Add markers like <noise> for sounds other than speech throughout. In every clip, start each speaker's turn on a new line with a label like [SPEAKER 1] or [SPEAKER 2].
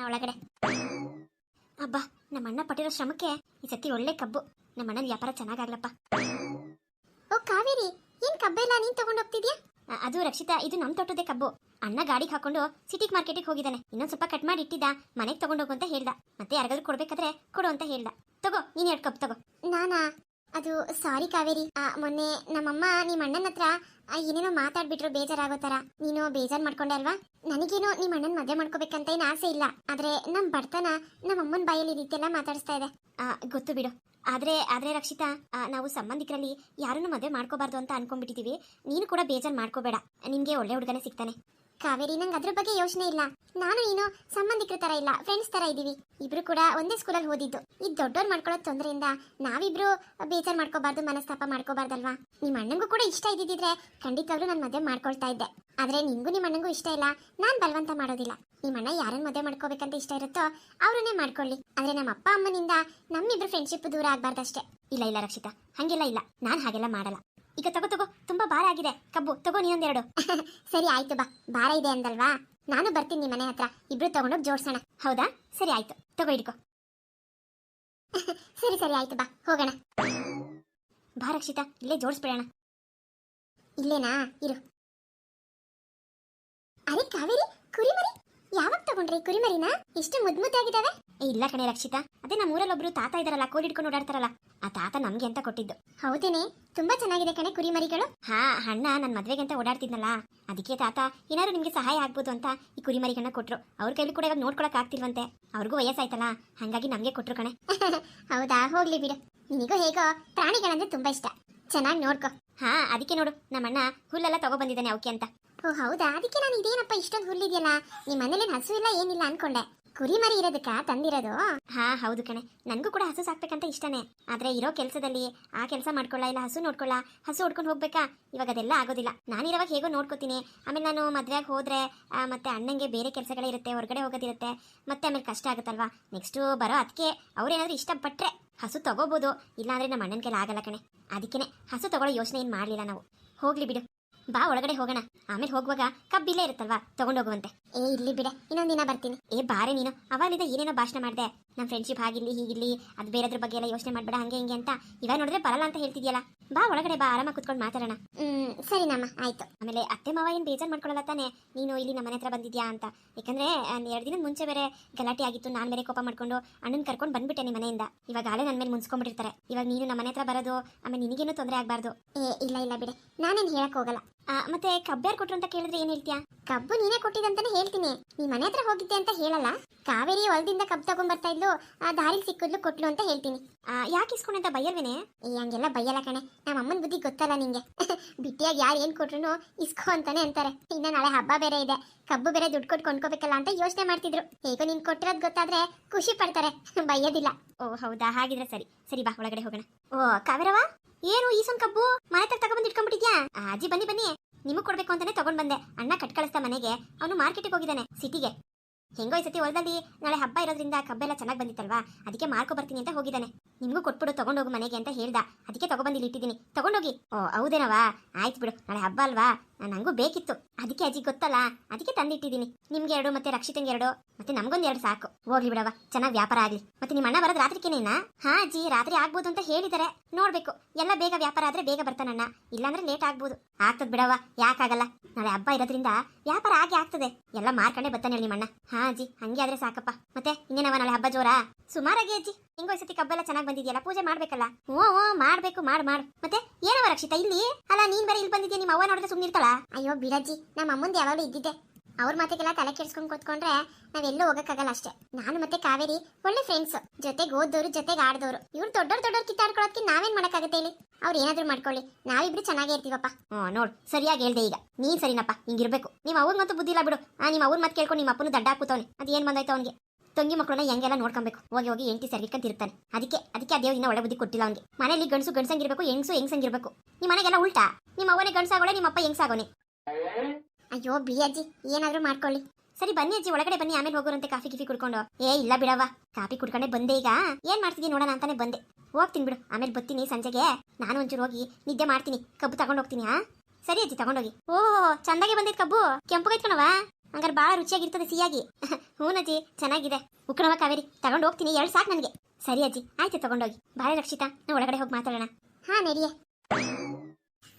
[SPEAKER 1] ನಾ ಒಳಗಡೆ. ಅಬ್ಬಾ ನಮ್ಮ ಅಣ್ಣ ಪಟ್ಟಿರೋ ಶ್ರಮಕ್ಕೆ ಈ ಸತಿ ಒಳ್ಳೆ ಕಬ್ಬು. ನಮ್ಮ ಅಣ್ಣನ ವ್ಯಾಪಾರ ಚೆನ್ನಾಗಾಗ್ಲಪ್ಪ. ಓ ಕಾವೇರಿ ಏನ್ ಕಬ್ಬೆಲ್ಲ ನೀನ್ ತಗೊಂಡು ಹೋಗ್ತಿದ್ಯಾ? ಅದು ರಕ್ಷಿತಾ ಇದು ನಮ್ ತೋಟದೇ ಕಬ್ಬು. ಅಣ್ಣ ಗಾಡಿಗೆ ಹಾಕೊಂಡು ಸಿಟಿ ಮಾರ್ಕೆಟಿಗೆ ಹೋಗಿದ್ದಾನೆ ಇನ್ನೊಂದ್ ಸ್ವಲ್ಪ ಕಟ್ ಮಾಡಿ ಇಟ್ಟಿದ್ದ. ಮನೆಗೆ ತಗೊಂಡೋಗು ಅಂತ ಹೇಳ್ದ. ಮತ್ತೆ ಯಾರಿಗಾದ್ರೂ ಕೊಡ್ಬೇಕಾದ್ರೆ ಕೊಡು ಅಂತ ಹೇಳ್ದ. ತಗೋ ನೀನ್ ಎರಡು ಕಪ್ ತಗೋ. ನಾನಾ? ಅದು ಸಾರಿ ಕಾವೇರಿ. ಮೊನ್ನೆ ನಮ್ಮಮ್ಮ ನಿಮ್ಮ ಅಣ್ಣನ ಹತ್ರ ಏನೇನೋ ಮಾತಾಡ್ಬಿಟ್ರು ಬೇಜಾರಾಗೋ ತರ. ನೀನು ಬೇಜಾರ್ ಮಾಡ್ಕೊಂಡೆ ಅಲ್ವಾ? ನನಗೇನೋ ನಿಮ್ಮ ಅಣ್ಣನ ಮದುವೆ ಮಾಡ್ಕೋಬೇಕಂತ ಏನು ಆಸೆ ಇಲ್ಲ. ಆದ್ರೆ ನಮ್ ಬಡತನ ನಮ್ಮ ಅಮ್ಮನ ಬಾಯಲ್ಲಿ ರೀತಿಯೆಲ್ಲ ರೀತಿ ಮಾತಾಡಿಸ್ತಾ ಇದೆ. ಗೊತ್ತು ಬಿಡು. ಆದ್ರೆ ಆದ್ರೆ ರಕ್ಷಿತಾ ನಾವು ಸಂಬಂಧಿಕರಲ್ಲಿ ಯಾರನ್ನು ಮದುವೆ ಮಾಡ್ಕೋಬಾರ್ದು ಅಂತ ಅನ್ಕೊಂಡ್ಬಿಟ್ಟಿದೀವಿ. ನೀನು ಕೂಡ ಬೇಜಾರ್ ಮಾಡ್ಕೋಬೇಡ. ನಿನ್ಗೆ ಒಳ್ಳೆ ಹುಡುಗನೇ ಸಿಗ್ತಾನೆ. ಕಾವೇರಿ ನಂಗೆ ಅದ್ರ ಬಗ್ಗೆ ಯೋಚನೆ ಇಲ್ಲ. ನಾನು ನೀನು ಸಂಬಂಧಿಕರ ತರ ಇಲ್ಲ ಫ್ರೆಂಡ್ಸ್ ತರ ಇದೀವಿ. ಇಬ್ರು ಕೂಡ ಒಂದೇ ಸ್ಕೂಲಲ್ಲಿ ಓದಿದ್ದು. ಈ ದೊಡ್ಡವ್ರು ಮಾಡ್ಕೊಳ್ಳೋ ತೊಂದರೆಯಿಂದ ನಾವಿಬ್ರು ಬೇಜಾರ್ ಮಾಡ್ಕೋಬಾರ್ದು, ಮನಸ್ತಾಪ ಮಾಡ್ಕೋಬಾರ್ದಲ್ವಾ? ನಿಮ್ಮ ಅಣ್ಣಂಗೂ ಕೂಡ ಇಷ್ಟ ಇದ್ದಿದ್ರೆ ಖಂಡಿತವಾಗ್ಲೂ ನಾನು ಮದುವೆ ಮಾಡ್ಕೊಳ್ತಾ ಇದ್ದೆ. ಆದ್ರೆ ನಿಂಗೂ ನಿಮ್ಮ ಅಣ್ಣಂಗೂ ಇಷ್ಟ ಇಲ್ಲ. ನಾನ್ ಬಲವಂತ ಮಾಡೋದಿಲ್ಲ. ನಿಮ್ಮ ಅಣ್ಣ ಯಾರನ್ನ ಮದುವೆ ಮಾಡ್ಕೋಬೇಕಂತ ಇಷ್ಟ ಇರುತ್ತೋ ಅವ್ರನ್ನೇ ಮಾಡ್ಕೊಳ್ಳಿ. ಆದ್ರೆ ನಮ್ಮ ಅಪ್ಪ ಅಮ್ಮನಿಂದ ನಮ್ಮಿಬ್ರು ಫ್ರೆಂಡ್ಶಿಪ್ ದೂರ ಆಗ್ಬಾರ್ದಷ್ಟೇ. ಇಲ್ಲ ಇಲ್ಲ ರಕ್ಷಿತಾ, ಹಂಗೆಲ್ಲ ಇಲ್ಲ. ನಾನು ಹಾಗೆಲ್ಲ ಮಾಡಲ್ಲ. ಈಗ ತಗೋ ತಗೋ ತುಂಬಾ ಭಾರ ಆಗಿದೆ. ಕಬ್ಬು ತಗೋ ನೀನೊಂದೆರಡು. <laughs> ಸರಿ ಆಯ್ತು ಬಾ. ಭಾರ ಇದೆ ಅಂದಲ್ವಾ? ನಾನು ಬರ್ತೀನಿ ನಿಮ್ಮ ಮನೆ ಹತ್ರ. ಇಬ್ರು ತಗೊಂಡೋಗಿ ಜೋಡ್ಸೋಣ. ಹೌದಾ? ಸರಿ ಆಯ್ತು. ತಗೋ ಹಿಡ್ಕೋ. <laughs> ಸರಿ ಸರಿ ಆಯ್ತು ಬಾ. ಹೋಗೋಣ. ಬಾ ರಕ್ಷಿತಾ ಇಲ್ಲೇ ಜೋಡಿಸ್ಬಿಡೋಣ. ಇಲ್ಲೇನಾ? ಇರು. ಅರೆ ಕಾವೇರಿ ಕುರಿಮರಿ ಯಾವಾಗ ತಗೊಂಡ್ರಿ ಕುರಿಮರಿನ? ಇಷ್ಟು ಮುದ್ ಮುದ್ದಾಗಿದ್ದಾವೆ ಏ, ಇಲ್ಲ ಕಣೆ ರಕ್ಷಿತಾ. ಅದೇ ನಮ್ಮ ಊರಲ್ಲಿ ಒಬ್ರು ತಾತ ಇದಾರಲ್ಲ ಕೋಲ್ ಹಿಡ್ಕೊಂಡು ಓಡಾಡ್ತಾರಲ್ಲ. ಆ ತಾತ ನಮ್ಗೆ ಅಂತ ಕೊಟ್ಟಿದ್ದು? ಹೌದೇನೆ. ತುಂಬಾ ಚೆನ್ನಾಗಿದೆ ಕಣೆ ಕುರಿಮರಿಗಳು. ಹಾ ಅಣ್ಣ ನನ್ನ ಮದ್ವೆಗೆ ಅಂತ ಓಡಾಡ್ತಿದ್ನಲ್ಲ. ಅದಕ್ಕೆ ತಾತ ಏನಾದ್ರು ನಿಮ್ಗೆ ಸಹಾಯ ಆಗ್ಬೋದು ಅಂತ ಈ ಕುರಿಮರಿಗಳನ್ನ ಕೊಟ್ರು. ಅವ್ರ ಕೈಲಿ ಕೂಡ ಇವಾಗ ನೋಡ್ಕೊಳಕ್ ಆಗ್ತಿಲ್ವಂತೆ. ಅವ್ರಿಗೂ ವಯಸ್ಸಾಯ್ತಲ್ಲ ಹಂಗಾಗಿ ನಮ್ಗೆ ಕೊಟ್ರು ಕಣೆ. <laughs> ಹೌದಾ? ಹೋಗ್ಲಿ ಬಿಡು. ನಿನಗೂ ಹೇಗೋ ಪ್ರಾಣಿಗಳಂದ್ರೆ ತುಂಬಾ ಇಷ್ಟ. ಚೆನ್ನಾಗಿ ನೋಡ್ಕೊ. ಹಾ ಅದಕ್ಕೆ ನೋಡು. ನಮ್ಮಣ್ಣ ಹುಲ್ಲೆಲ್ಲ ತಗೋ ಬಂದಿದ್ದಾನೆ ಅವಕ್ಕೆ ಅಂತ. ಓ, ಹೌದಾ? ಅದಕ್ಕೆ ನಾನು ಇದೇನಪ್ಪ ಇಷ್ಟೊಂದು ಹುಲ್ಲಿದೆಯಲ್ಲ ನಿಮ್ಮ ಮನೇಲಿ ಹಸು ಇಲ್ಲ, ಏನಿಲ್ಲ ಅನ್ಕೊಂಡೆ. ಕುರಿ ಮರಿ ಇರೋದಕ್ಕ, ತಂದಿರೋದು. ಹಾ, ಹೌದು ಕಣೆ. ನನಗೂ ಕೂಡ ಹಸು ಸಾಕ್ಬೇಕಂತ ಇಷ್ಟನೇ. ಆದ್ರೆ ಇರೋ ಕೆಲಸದಲ್ಲಿ ಆ ಕೆಲಸ ಮಾಡ್ಕೊಳ್ಳ ಇಲ್ಲ, ಹಸು ನೋಡ್ಕೊಳ್ಳ, ಹಸು ಹೊಡ್ಕೊಂಡು ಹೋಗ್ಬೇಕಾ? ಇವಾಗ ಅದೆಲ್ಲ ಆಗೋದಿಲ್ಲ. ನಾನಿರೋವಾಗ ಹೇಗೋ ನೋಡ್ಕೋತೀನಿ. ಆಮೇಲೆ ನಾನು ಮದ್ವೆಗೆ ಹೋದ್ರೆ ಮತ್ತೆ ಅಣ್ಣಂಗೆ ಬೇರೆ ಕೆಲಸಗಳೇ ಇರುತ್ತೆ, ಹೊರಗಡೆ ಹೋಗೋದಿರುತ್ತೆ. ಮತ್ತೆ ಆಮೇಲೆ ಕಷ್ಟ ಆಗುತ್ತಲ್ವಾ? ನೆಕ್ಸ್ಟು ಬರೋ ಅದಕ್ಕೆ ಅವ್ರೇನಾದ್ರೂ ಇಷ್ಟಪಟ್ಟರೆ ಹಸು ತಗೋಬೋದು. ಇಲ್ಲಾಂದ್ರೆ ನಮ್ಮ ಅಣ್ಣನ ಕೈಲಿ ಆಗಲ್ಲ ಕಣೆ. ಅದಕ್ಕೆ ಹಸು ತಗೊಳ್ಳೋ ಯೋಚನೆ ಏನು ಮಾಡಲಿಲ್ಲ ನಾವು. ಹೋಗ್ಲಿ ಬಿಡು. ಬಾ ಒಳಗಡೆ ಹೋಗೋಣ. ಆಮೇಲೆ ಹೋಗುವಾಗ ಕಬ್ಬಿಲ್ಲೇ ಇರುತ್ತಲ್ವಾ? ತಗೊಂಡೋಗುವಂತೆ ಏ ಇಲ್ಲಿ ಬಿಡ. ಇನ್ನೊಂದ್ ದಿನ ಬರ್ತೀನಿ. ಏ ಬಾರೆ ನೀನು. ಅವಾಗಲಿಂದ ಏನೇನೋ ಭಾಷಣ ಮಾಡಿದೆ. ನಮ್ಮ ಫ್ರೆಂಡ್ಶಿಪ್ ಆಗಿರ್ಲಿ ಹೀಗಿರ್ಲಿ ಅದು ಬೇರೆದ್ರ ಬಗ್ಗೆ ಎಲ್ಲ ಯೋಚನೆ ಮಾಡ್ಬೇಡ ಹಂಗೆ ಹಿಂಗೆ ಅಂತ. ಇವಾಗ ನೋಡಿದ್ರೆ ಬರಲ್ಲ ಅಂತ ಹೇಳ್ತಿದ್ಯಲ್ಲ. ಬಾ ಒಳಗಡೆ ಬಾ ಆರಾಮಾಗಿ ಕುತ್ಕೊಂಡು ಮಾತಾಡೋಣ. ಹ್ಮ್ ಸರಿ ನಮ್ಮ ಆಯ್ತು. ಆಮೇಲೆ ಅತ್ತೆ ಮಾವ ಏನು ಬೇಜಾರು ಮಾಡ್ಕೊಳ್ಳಲ್ಲ ತಾನೆ? ನೀನು ಇಲ್ಲಿ ನಮ್ಮ ಮನೆ ಹತ್ರ ಬಂದಿದ್ಯಾ ಅಂತ. ಯಾಕಂದ್ರೆ ಎರಡು ದಿನ ಮುಂಚೆ ಬೇರೆ ಗಲಾಟೆ ಆಗಿತ್ತು. ನಾನು ಬೇರೆ ಕೋಪ ಮಾಡ್ಕೊಂಡು ಅಣ್ಣನ ಕರ್ಕೊಂಡು ಬಂದ್ಬಿಟ್ಟೆ ನಿಮ್ಮ ಮನೆಯಿಂದ. ಇವಾಗ ಆಳೆ ನನ್ನ ಮೇಲೆ ಮುನ್ಸ್ಕೊಂಡ್ಬಿಟ್ಟಿರ್ತಾರೆ. ಇವಾಗ ನೀನು ನಮ್ಮ ಮನೆ ಹತ್ರ ಬರೋದು ಆಮೇಲೆ ನಿನಗೇನು ತೊಂದರೆ ಆಗಬಾರ್ದು? ಏ ಇಲ್ಲ ಇಲ್ಲ ಬಿಡೆ. ನಾನೇನು ಹೇಳಕ್ ಹೋಗಲ್ಲ. ಮತ್ತೆ ಕಬ್ಬ್ಯಾರ್ ಕೊಟ್ರು ಅಂತ ಕೇಳಿದ್ರೆ ಏನ್ ಹೇಳ್ತೀಯಾ? ಕಬ್ಬು ನೀನೇ ಕೊಟ್ಟಿದಂತಾನೆ ಹೇಳ್ತೀನಿ. ನೀ ಮನೆ ಹತ್ರ ಹೋಗಿದ್ದೆ ಅಂತ ಹೇಳಲ್ಲ. ಕಾವೇರಿ ಹೊಲದಿಂದ ಕಬ್ಬು ತಗೊಂಡ್ ಬರ್ತಾ ಇದ್ಲು, ಆ ದಾರಿ ಸಿಕ್ಕಿದ್ಲು, ಕೊಟ್ಲು ಅಂತ ಹೇಳ್ತೀನಿ. ಯಾಕೆ ಇಸ್ಕೊಂಡಂತ ಬೈಯಲ್ವೇನೆ? ಏ, ಹಂಗೆಲ್ಲ ಬಯ್ಯಲ್ಲ ಕಣೆ. ನಮ್ಮ ಅಮ್ಮನ ಬುದ್ಧಿ ಗೊತ್ತಲ್ಲ ನಿಂಗೆ. <laughs> ಬಿಟ್ಟಿಯಾಗಿ ಯಾರು ಏನ್ ಕೊಟ್ರು ಇಸ್ಕೋ ಅಂತಾನೆ ಅಂತಾರೆ. ಇನ್ನ ನಾಳೆ ಹಬ್ಬ ಬೇರೆ ಇದೆ. ಕಬ್ಬು ಬೇರೆ ದುಡ್ಡು ಕೊಟ್ಟು ಕೊಂಡ್ಕೋಬೇಕಲ್ಲ ಅಂತ ಯೋಚನೆ ಮಾಡ್ತಿದ್ರು. ಹೇಗೋ ನಿನ್ ಕೊಟ್ಟಿರೋದ್ ಗೊತ್ತಾದ್ರೆ ಖುಷಿ ಪಡ್ತಾರೆ. <laughs> ಬಯ್ಯೋದಿಲ್ಲ ಓ, ಹೌದಾ? ಹಾಗಿದ್ರೆ ಸರಿ. ಸರಿ ಬಾ, ಒಳಗಡೆ ಹೋಗೋಣ. ಓ ಕಾವೇರವ ಏನು ಈ ಸಣ್ಣ ಕಬ್ಬು? ಮನೆ ತಗ ತಗೊಂಡ್ ಇಟ್ಕೊಂಡ್ಬಿಟ್ಟಿದ್ಯಾ? ಅಜ್ಜಿ, ಬನ್ನಿ ಬನ್ನಿ. ನಿಮಗ್ ಕೊಡ್ಬೇಕು ಅಂತಾನೆ ತಗೊಂಡ್ ಬಂದೆ. ಅಣ್ಣ ಕಟ್ ಕಳಿಸ್ತಾ ಮನೆಗೆ. ಅವನು ಮಾರ್ಕೆಟ್ಗೆ ಹೋಗಿದ್ದಾನೆ ಸಿಟಿಗೆ ಹೆಂಗೋ ಈ ಸತಿ ಹೊಲದಲ್ಲಿ ನಾಳೆ ಹಬ್ಬ ಇರೋದ್ರಿಂದ ಕಬ್ಬೆಲ್ಲ ಚೆನ್ನಾಗಿ ಬಂದಿತ್ತಲ್ವಾ? ಅದಕ್ಕೆ ಮಾರ್ಕೊ ಬರ್ತೀನಿ ಅಂತ ಹೋಗಿದ್ದಾನೆ. ನಿಮ್ಗೂ ಕೊಟ್ಬಿಡು, ತಗೊಂಡೋಗು ಮನೆಗೆ ಅಂತ ಹೇಳ್ದ. ಅದಕ್ಕೆ ತಗೊಬಂದು ಇಲ್ಲಿ ಇಟ್ಟಿದ್ದೀನಿ. ತಗೊಂಡೋಗಿ. ಓ ಹೌದೇನವಾ ಆಯ್ತು ಬಿಡು. ನಾಳೆ ಹಬ್ಬ ಅಲ್ವಾ? ನಂಗೂ ಬೇಕಿತ್ತು. ಅದಕ್ಕೆ ಅಜ್ಜಿ ಗೊತ್ತಲ್ಲ? ಅದಕ್ಕೆ ತಂದಿಟ್ಟಿದ್ದೀನಿ. ನಿಮ್ಗೆ ಎರಡು ಮತ್ತೆ ರಕ್ಷಿತಂಗೆ ಎರಡು? ಮತ್ತೆ ನಮಗೊಂದು ಎರಡು ಸಾಕು. ಹೋಗ್ಲಿ ಬಿಡವ ಚೆನ್ನಾಗಿ ವ್ಯಾಪಾರ ಆಗ್ಲಿ. ಮತ್ತೆ ನಿಮ್ಮ ಅಣ್ಣ ಬರೋದು ರಾತ್ರಿಕೇನೇನಾ ಹಾ ಅಜ್ಜಿ, ರಾತ್ರಿ ಆಗ್ಬೋದು ಅಂತ ಹೇಳಿದ್ದಾರೆ. ನೋಡ್ಬೇಕು. ಎಲ್ಲ ಬೇಗ ವ್ಯಾಪಾರ ಆದ್ರೆ ಬೇಗ ಬರ್ತಾನಣ್ಣ ಇಲ್ಲಾಂದ್ರೆ ಲೇಟ್ ಆಗ್ಬೋದು. ಆಗ್ತದ ಬಿಡವ ಯಾಕಾಗಲ್ಲ ನಾಳೆ ಹಬ್ಬ ಇರೋದ್ರಿಂದ ವ್ಯಾಪಾರ ಆಗಿ ಆಗ್ತದೆ. ಎಲ್ಲ ಮಾರ್ಕೊಂಡೇ ಬರ್ತಾನೆ ಹೇಳಿ ನಿಮ್ಮಣ್ಣ. ಹಾ ಅಜ್ಜಿ, ಹಂಗೆ ಆದ್ರೆ ಸಾಕಪ್ಪ. ಮತ್ತೆ ಇನ್ನೇನವ ನಾಳೆ ಹಬ್ಬ ಜೋರಾ? ಸುಮಾರಾಗಿ ಅಜ್ಜಿ. ಹೆಂಗೋ ಈ ಸತಿ ಕಬ್ಬೆಲ್ಲ ಚೆನ್ನಾಗಿ ಬಂದಿದೆಯಲ್ಲ ಪೂಜೆ ಮಾಡ್ಬೇಕಲ್ಲ? ಓ ಹ್ಞೂ ಮಾಡ್ಬೇಕು ಮಾಡ್ ಮಾಡು. ಮತ್ತೆ ಏನವ ರಕ್ಷಿತ ಇಲ್ಲಿ? ಅಲ್ಲ ನೀನ್ ಬೇರೆ ಇಲ್ಲಿ ಬಂದಿದ್ಯಾ ನಿಮ್ಮ ಅವ್ವ ನೋಡಿದ್ರೆ ಸುಮ್ಮನಿರ್ತಾಳ ಅಯ್ಯೋ ಬಿಡಜ್ಜಿ ನಮ್ಮ ಅಮ್ಮಂದು ಯಾವಾಗಲೂ ಇದ್ದಿದ್ದೆ. ಅವ್ರ ಮಾತಿಗೆಲ್ಲ ತಲೆ ಕೆಡ್ಸ್ಕೊಂಡ್ ಕೂತ್ಕೊಂಡ್ರೆ ನಾವೆಲ್ಲೂ ಹೋಗಕ್ಕಾಗಲ್ಲ ಅಷ್ಟೇ. ನಾನು ಮತ್ತೆ ಕಾವೇರಿ ಒಳ್ಳೆ ಫ್ರೆಂಡ್ಸ್ ಜೊತೆಗೆ ಓದೋರು ಜೊತೆಗೆ ಆಡದವರು ಇವ್ರು ದೊಡ್ಡವ್ರು ದೊಡ್ಡವ್ರು ಕಿತ್ತಾಡ್ಕೊಳ್ಳೋದಕ್ಕೆ ನಾವೇನ್ ಮಾಡಕ್ಕಾಗತ್ತೆ ಹೇಳಿ? ಅವ್ರು ಏನಾದ್ರೂ ಮಾಡ್ಕೊಳ್ಳಿ. ನಾವಿಬ್ರು ಚೆನ್ನಾಗೇ ಇರ್ತೀವಪ್ಪ. ಹ್ಞೂ ನೋಡ್ ಸರಿಯಾಗಿ ಹೇಳ್ದೆ ಈಗ. ನೀನ್ ಸರಿನಪ್ಪ ಹಿಂಗಿರ್ಬೇಕು. ನಿಮ್ಮ ಅವ್ರ ಮತ್ತು ಬುದ್ಧಿ ಇಲ್ಲ ಬಿಡು. ಆ ನಿಮ್ಮ ಅವ್ರ ಮಾತು ಕೇಳ್ಕೊಂಡು ನಿಮ್ಮ ಅಪ್ಪನ ದಡ್ಡ ಹಾಕುತ್ತವನೆ ಅದು ಏನು ಬಂದಾಯ್ತು ಅವ್ನಿಗೆ? ತಂಗಿ ಮಕ್ಕಳನ್ನ ಹೆಂಗೆಲ್ಲ ನೋಡ್ಕೊಬೇಕು? ಹೋಗಿ ಹೋಗಿ ಸರ್ಗಿಕ್ಕಂತ ಇರ್ತಾನೆ ಅದಕ್ಕೆ ಅದಕ್ಕೆ ದೇವ್ರು ಇನ್ನ ಒಳ್ಳೆ ಬುದ್ಧಿ ಕೊಟ್ಟಿಲ್ಲ ಅವ್ನಿಗೆ. ಮನೆಯಲ್ಲಿ ಗಂಡಸು ಗಂಡಸಂಗಿರ್ಬೇಕು, ಹೆಂಗಸು ಹೆಂಗಸಂಗಿರ್ಬೇಕು. ನಿಮ್ಮ ಮನೆಗೆಲ್ಲ ಉಲ್ಟಾ. ನಿಮ್ಮ ಅವನೇ ಗಂಡಸಾಗೋಳೆ ನಿಮ್ಮ ಅಪ್ಪ ಹೆಂಗಸಾಗೋನೆ? ಅಯ್ಯೋ ಬಿ ಅಜ್ಜಿ ಏನಾದ್ರೂ ಮಾಡ್ಕೊಳ್ಳಿ. ಸರಿ, ಬನ್ನಿ ಅಜ್ಜಿ, ಒಳಗಡೆ ಬನ್ನಿ, ಆಮೇಲೆ ಹೋಗೋರಂತೆ ಕಾಫಿ ಕಿಫಿ ಕುಡ್ಕೊಂಡು. ಏ, ಇಲ್ಲ ಬಿಡವ್ವ, ಕಾಫಿ ಕುಡ್ಕೊಂಡೆ ಬಂದೆ ಈಗ. ಏನ್ ಮಾಡ್ತಿದ್ದೀನಿ ನೋಡೋಣ ಅಂತಾನೆ ಬಂದೆ. ಹೋಗ್ತೀನಿ ಬಿಡು ಆಮೇಲೆ ಬರ್ತೀನಿ ಸಂಜೆಗೆ. ನಾನು ಒಂಚೂರು ಹೋಗಿ ನಿದ್ದೆ ಮಾಡ್ತೀನಿ. ಕಬ್ಬು ತಗೊಂಡು ಹೋಗ್ತೀನಿ ಹಾ ಸರಿ ಅಜ್ಜಿ, ತಗೊಂಡೋಗಿ. ಓ ಚಂದಾಗೆ ಬಂದಿದ್ ಕಬ್ಬು. ಕೆಂಪು ಕೈತ್ಕಣವ ಹಂಗಾರೆ ಭಾಳ ರುಚಿಯಾಗಿರ್ತದೆ ಸಿಹಿಯಾಗಿ. ಅಜ್ಜಿ, ಚೆನ್ನಾಗಿದೆ. ಉಕ್ರಮ ಕಾವೇರಿ, ತಗೊಂಡು ಹೋಗ್ತೀನಿ, ಎರಡು ಸಾಕು ನನಗೆ. ಸರಿ ಅಜ್ಜಿ, ಆಯ್ತು ತಗೊಂಡೋಗಿ. ಬಾಳೆ ರಕ್ಷಿತಾ, ನಾವು ಒಳಗಡೆ ಹೋಗಿ ಮಾತಾಡೋಣ. ಹಾ ನೆರಿಯೆ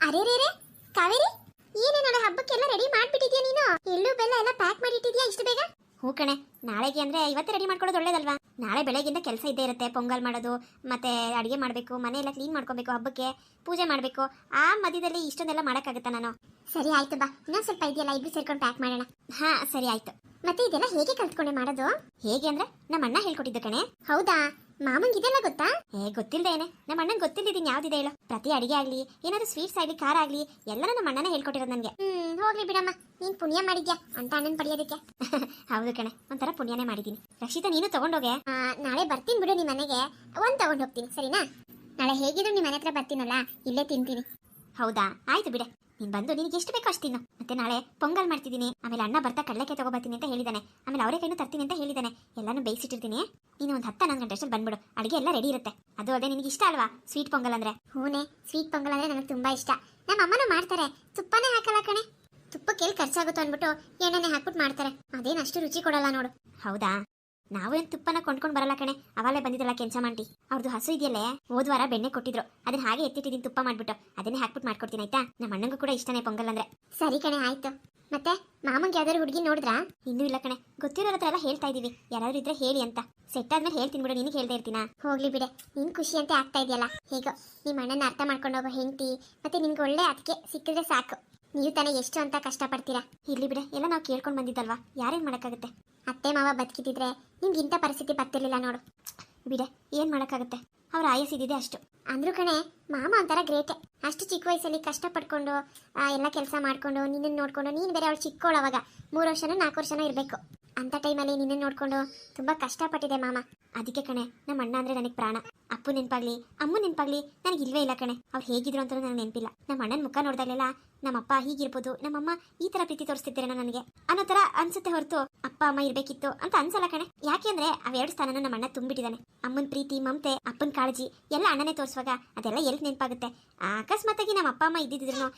[SPEAKER 1] ಅರೆ ರೇ ರೇ ಕಾವೇರಿ? ಏನೇ ನೋಡೋ, ಹಬ್ಬಕ್ಕೆಲ್ಲ ರೆಡಿ ಮಾಡ್ಬಿಟ್ಟಿದ್ಯಾ ನೀನು? ಎಳ್ಳು ಬೆಲ್ಲ ಎಲ್ಲ ಪ್ಯಾಕ್ ಮಾಡಿಟ್ಟಿದ್ಯಾ ಇಷ್ಟು ಬೇಗ? ಹ್ಞೂ ಕಣೆ. ನಾಳೆಗೆ ಅಂದರೆ ಇವತ್ತೇ ರೆಡಿ ಮಾಡ್ಕೊಳ್ಳೋದು ಒಳ್ಳೇದಲ್ವಾ? ನಾಳೆ ಬೆಳಗ್ಗಿಂದ ಕೆಲಸ ಇದ್ದೇ ಇರುತ್ತೆ. ಪೊಂಗಲ್ ಮಾಡೋದು ಮತ್ತು ಅಡುಗೆ ಮಾಡಬೇಕು ಮನೆಯೆಲ್ಲ ಕ್ಲೀನ್ ಮಾಡ್ಕೋಬೇಕು ಹಬ್ಬಕ್ಕೆ ಪೂಜೆ ಮಾಡಬೇಕು. ಆ ಮಧ್ಯದಲ್ಲಿ ಇಷ್ಟೊಂದೆಲ್ಲ ಮಾಡೋಕ್ಕಾಗುತ್ತಾ ನಾನು? ಸರಿ ಆಯ್ತು ಬಾ. ಇನ್ನೊಂದು ಸ್ವಲ್ಪ ಇದೆಯಲ್ಲ ಇಬ್ಬರು ಸೇರ್ಕೊಂಡು ಪ್ಯಾಕ್ ಮಾಡೋಣ. ಹಾಂ ಸರಿ ಆಯಿತು. ಮತ್ತೆ ಇದೆಲ್ಲ ಹೇಗೆ ಕಲ್ತ್ಕೊಂಡೆ ಮಾಡೋದು? ಹೇಗೆ ಅಂದರೆ ನಮ್ಮ ಅಣ್ಣ ಹೇಳ್ಕೊಟ್ಟಿದ್ದು ಕಣೆ. ಹೌದಾ? ಮಾಮಂಗ್ ಇದೆಲ್ಲ ಗೊತ್ತಾ? ಏ ಗೊತ್ತಿಲ್ದೇನೆ ನಮ್ಮ ಅಣ್ಣನ್ ಗೊತ್ತಿಲ್ಲದಿದ್ದೀನಿ ಯಾವ್ದಿದೆ ಹೇಳು. ಪ್ರತಿ ಅಡಿಗೆ ಆಗ್ಲಿ ಏನಾದ್ರು ಸ್ವೀಟ್ಸ್ ಆಗ್ಲಿ ಖಾರ ಆಗ್ಲಿ ಎಲ್ಲರೂ ನಮ್ಮ ಅಣ್ಣನ ಹೇಳ್ಕೊಟ್ಟಿರೋದು ನನಗೆ. ಹ್ಮ್ ಹೋಗ್ಲಿ ಬಿಡಮ್ಮ. ನೀನ್ ಪುಣ್ಯ ಮಾಡಿದ್ಯಾ ಅಂತ ಅಣ್ಣನ್ ಪಡೆಯೋದಕ್ಕೆ. <laughs> ಹೌದು ಕಣೆ ಒಂಥರ ಪುಣ್ಯನೇ ಮಾಡಿದ್ದೀನಿ. ರಕ್ಷಿತಾ ನೀನು ತಗೊಂಡೋಗೆ? ನಾಳೆ ಬರ್ತೀನಿ ಬಿಡು ನಿಮ್ಮ ಮನೆಗೆ. ಒಂದ್ ತಗೊಂಡ್ ಹೋಗ್ತೀನಿ ಸರಿನಾ? ನಾಳೆ ಹೇಗಿದ್ರು ನಿಮ್ಮ ಮನೆ ಹತ್ರ ಬರ್ತೀನಲ್ಲ ಇಲ್ಲೇ ತಿಂತೀನಿ. ಹೌದಾ? ಆಯ್ತು ಬಿಡೆ. ನೀನ್ ಬಂದು ನಿನಗೆ ಎಷ್ಟು ಬೇಕೋ ಅಷ್ಟು ತಿನ್ನು ಮತ್ತೆ ನಾಳೆ ಪೊಂಗಲ್ ಮಾಡ್ತಿದ್ದೀನಿ. ಆಮೇಲೆ ಅಣ್ಣ ಬರ್ತಾ ಕಡಲೆಕಾಯಿ ತಗೋಬರ್ತೀನಿ ಅಂತ ಹೇಳಿದಾನೆ. ಆಮೇಲೆ ಅವರೇ ಕೈನೂ ತರ್ತೀನಿ ಅಂತ ಹೇಳಿದಾನೆ. ಎಲ್ಲಾನು ಬೇಯಿಸಿಟ್ಟಿರ್ತೀನಿ ನೀನು ಒಂದು ಹತ್ತು ಹನ್ನೊಂದು ಗಂಟೆ ಅಷ್ಟಲ್ಲಿ ಬಂದ್ಬಿಡು. ಅಡುಗೆ ಎಲ್ಲ ರೆಡಿ ಇರುತ್ತೆ. ಅದು ಅದೇ ನಿನಗೆ ಇಷ್ಟ ಅಲ್ವಾ? ಸ್ವೀಟ್ ಪೊಂಗಲ್ ಅಂದ್ರೆ? ಹೂನೆ ಸ್ವೀಟ್ ಪೊಂಗಲ್ ಅಂದ್ರೆ ನನಗೆ ತುಂಬಾ ಇಷ್ಟ. ನಮ್ಮ ಅಮ್ಮನೂ ಮಾಡ್ತಾರೆ. ತುಪ್ಪನೇ ಹಾಕಲ್ಲ ಕಣೆ. ತುಪ್ಪಕ್ಕೆ ಎಲ್ಲಿ ಖರ್ಚಾಗುತ್ತೋ ಅಂದ್ಬಿಟ್ಟು ಎಣ್ಣೆನೆ ಹಾಕ್ಬಿಟ್ಟು ಮಾಡ್ತಾರೆ. ಅದೇನು ಅಷ್ಟು ರುಚಿ ಕೊಡಲ್ಲ ನೋಡು. ಹೌದಾ? ನಾವು ಏನ್ ತುಪ್ಪನ ಕೊಂಡ್ಕೊಂಡು ಬರಲ್ಲ ಕಣೆ. ಅವಾಗಲೇ ಬಂದಿದ್ರಲ್ಲ ಕೆಂಚ ಮಾಂಟಿ ಅವ್ರದ್ದು ಹಸು ಇದೆಯಲ್ಲೇ? ಹೋದ್ ವಾರ ಬೆಣ್ಣೆ ಕೊಟ್ಟಿದ್ರು. ಅದನ್ನ ಹಾಗೆ ಎತ್ತಿಟ್ಟಿದ್ದೀನಿ ತುಪ್ಪ ಮಾಡ್ಬಿಟ್ಟು. ಅದನ್ನೇ ಹಾಕ್ಬಿಟ್ಟು ಮಾಡ್ಕೊಡ್ತೀನಿ ಆಯ್ತಾ? ನಮ್ಮ ಅಣ್ಣಂಗೂ ಕೂಡ ಇಷ್ಟನೇ ಪೊಂಗಲ್ ಅಂದ್ರೆ. ಸರಿ ಕಣೆ ಆಯ್ತು. ಮತ್ತೆ ಮಾಮಂಗೆ ಯಾವ್ದಾದ್ರು ಹುಡುಗಿ ನೋಡಿದ್ರಾ? ಇನ್ನೂ ಇಲ್ಲ ಕಣೆ. ಗೊತ್ತಿರೋ ಹತ್ರ ಎಲ್ಲ ಹೇಳ್ತಾ ಇದೀವಿ. ಯಾರಾದ್ರೂ ಇದ್ರೆ ಹೇಳಿ ಅಂತ. ಸೆಟ್ ಆದ್ಮೇಲೆ ಹೇಳ್ತೀನಿ ಬಿಡು ನಿನಗೆ ಹೇಳ್ತಾ ಇರ್ತೀನ? ಹೋಗ್ಲಿ ಬಿಡೆ. ನಿನ್ ಖುಷಿ ಅಂತ ಆಗ್ತಾ ಇದೆಯಲ್ಲ? ಹೇಗೋ ನಿಮ್ಮ ಅಣ್ಣನ ಅರ್ಥ ಮಾಡ್ಕೊಂಡು ಹೋಗೋ ಹೆಂಡತಿ ಮತ್ತೆ ನಿನ್ಗೆ ಒಳ್ಳೆ ಅದಕ್ಕೆ ಸಿಕ್ಕಿದ್ರೆ ಸಾಕು. ನೀವು ತಾನೇ ಎಷ್ಟು ಅಂತ ಕಷ್ಟಪಡ್ತೀರಾ? ಇರ್ಲಿ ಬಿಡೆ, ಎಲ್ಲ ನಾವು ಕೇಳ್ಕೊಂಡು ಬಂದಿದ್ದಲ್ವಾ? ಯಾರೇನ್ ಮಾಡೋಕ್ಕಾಗುತ್ತೆ? ಅತ್ತೆ ಮಾವ ಬದುಕಿದ್ರೆ ನಿಮ್ಗೆ ಇಂಥ ಪರಿಸ್ಥಿತಿ ಬರ್ತಿರ್ಲಿಲ್ಲ ನೋಡು. ಬಿಡೆ, ಏನ್ ಮಾಡಕ್ಕಾಗುತ್ತೆ? ಅವ್ರ ಆಯಸ್ಸಿದೆ ಅಷ್ಟು. ಅಂದ್ರೂ ಕಣೆ, ಮಾಮ ಒಂಥರ ಗ್ರೇಟೆ. ಅಷ್ಟು ಚಿಕ್ಕ ವಯಸ್ಸಲ್ಲಿ ಕಷ್ಟಪಡ್ಕೊಂಡು ಎಲ್ಲ ಕೆಲಸ ಮಾಡ್ಕೊಂಡು ನಿನ್ನನ್ನು ನೋಡಿಕೊಂಡು, ನೀನು ಬೇರೆ ಅವಳು ಚಿಕ್ಕೋಳವಾಗ ಮೂರು ವರ್ಷನೋ ನಾಲ್ಕು ವರ್ಷನೋ ಇರಬೇಕು. ಅಂತ ಟೈಮಲ್ಲಿ ನಿನ್ನ ನೋಡಿಕೊಂಡು ತುಂಬಾ ಕಷ್ಟಪಟ್ಟಿದೆ ಮಾಮ. ಅದಕ್ಕೆ ಕಣೆ ನಮ್ಮ ಅಣ್ಣ ಅಂದರೆ ನನಗೆ ಪ್ರಾಣ. ಅಪ್ಪು ನೆನಪಾಗ್ಲಿ, ಅಮ್ಮ ನೆನಪಾಗ್ಲಿ ನನಗೆ ಇಲ್ವೇ ಇಲ್ಲ ಕಣೆ. ಅವ್ರು ಹೇಗಿದ್ರು ಅಂತ ನನಗೆ ನೆನಪಿಲ್ಲ. ನಮ್ಮ ಅಣ್ಣನ ಮುಖ ನೋಡಿದಾಗಲೆಲ್ಲ ನಮ್ಮಪ್ಪ ಹೀಗಿರ್ಬೋದು ನಮ್ಮಮ್ಮ ಈ ತರ ಪ್ರೀತಿ ತೋರಿಸ್ತಿದ್ದೇನೋ ನನಗೆ. ಅನ್ನೋ ಥರ ಅನ್ಸುತ್ತೆ ಹೊರತು ಅಪ್ಪ, ಅಮ್ಮ ಇರ್ಬೇಕಿತ್ತು ಅಂತ ಅನ್ಸಲ್ಲ ಕಣೆ. ಯಾಕೆಂದ್ರೆ ಅವೆರಡು ಸ್ಥಾನನ ನಮ್ಮ ಅಣ್ಣ ತುಂಬಿಟ್ಟಿದ್ದಾನೆ. ಅಮ್ಮನ ಪ್ರೀತಿ, ಮಮತೆ, ಅಪ್ಪನ ಕಾಳಜಿ ಎಲ್ಲ ಅಣ್ಣನೇ ತೋರಿಸುವಾಗ ಅದೆಲ್ಲ ಎಲ್ಲಿ ನೆನಪಾಗುತ್ತೆ. ಅಕಸ್ಮಾತಾಗಿ ನಮ್ಮ ಅಪ್ಪ, ಅಮ್ಮ ಇದ್ದಿದ್ರು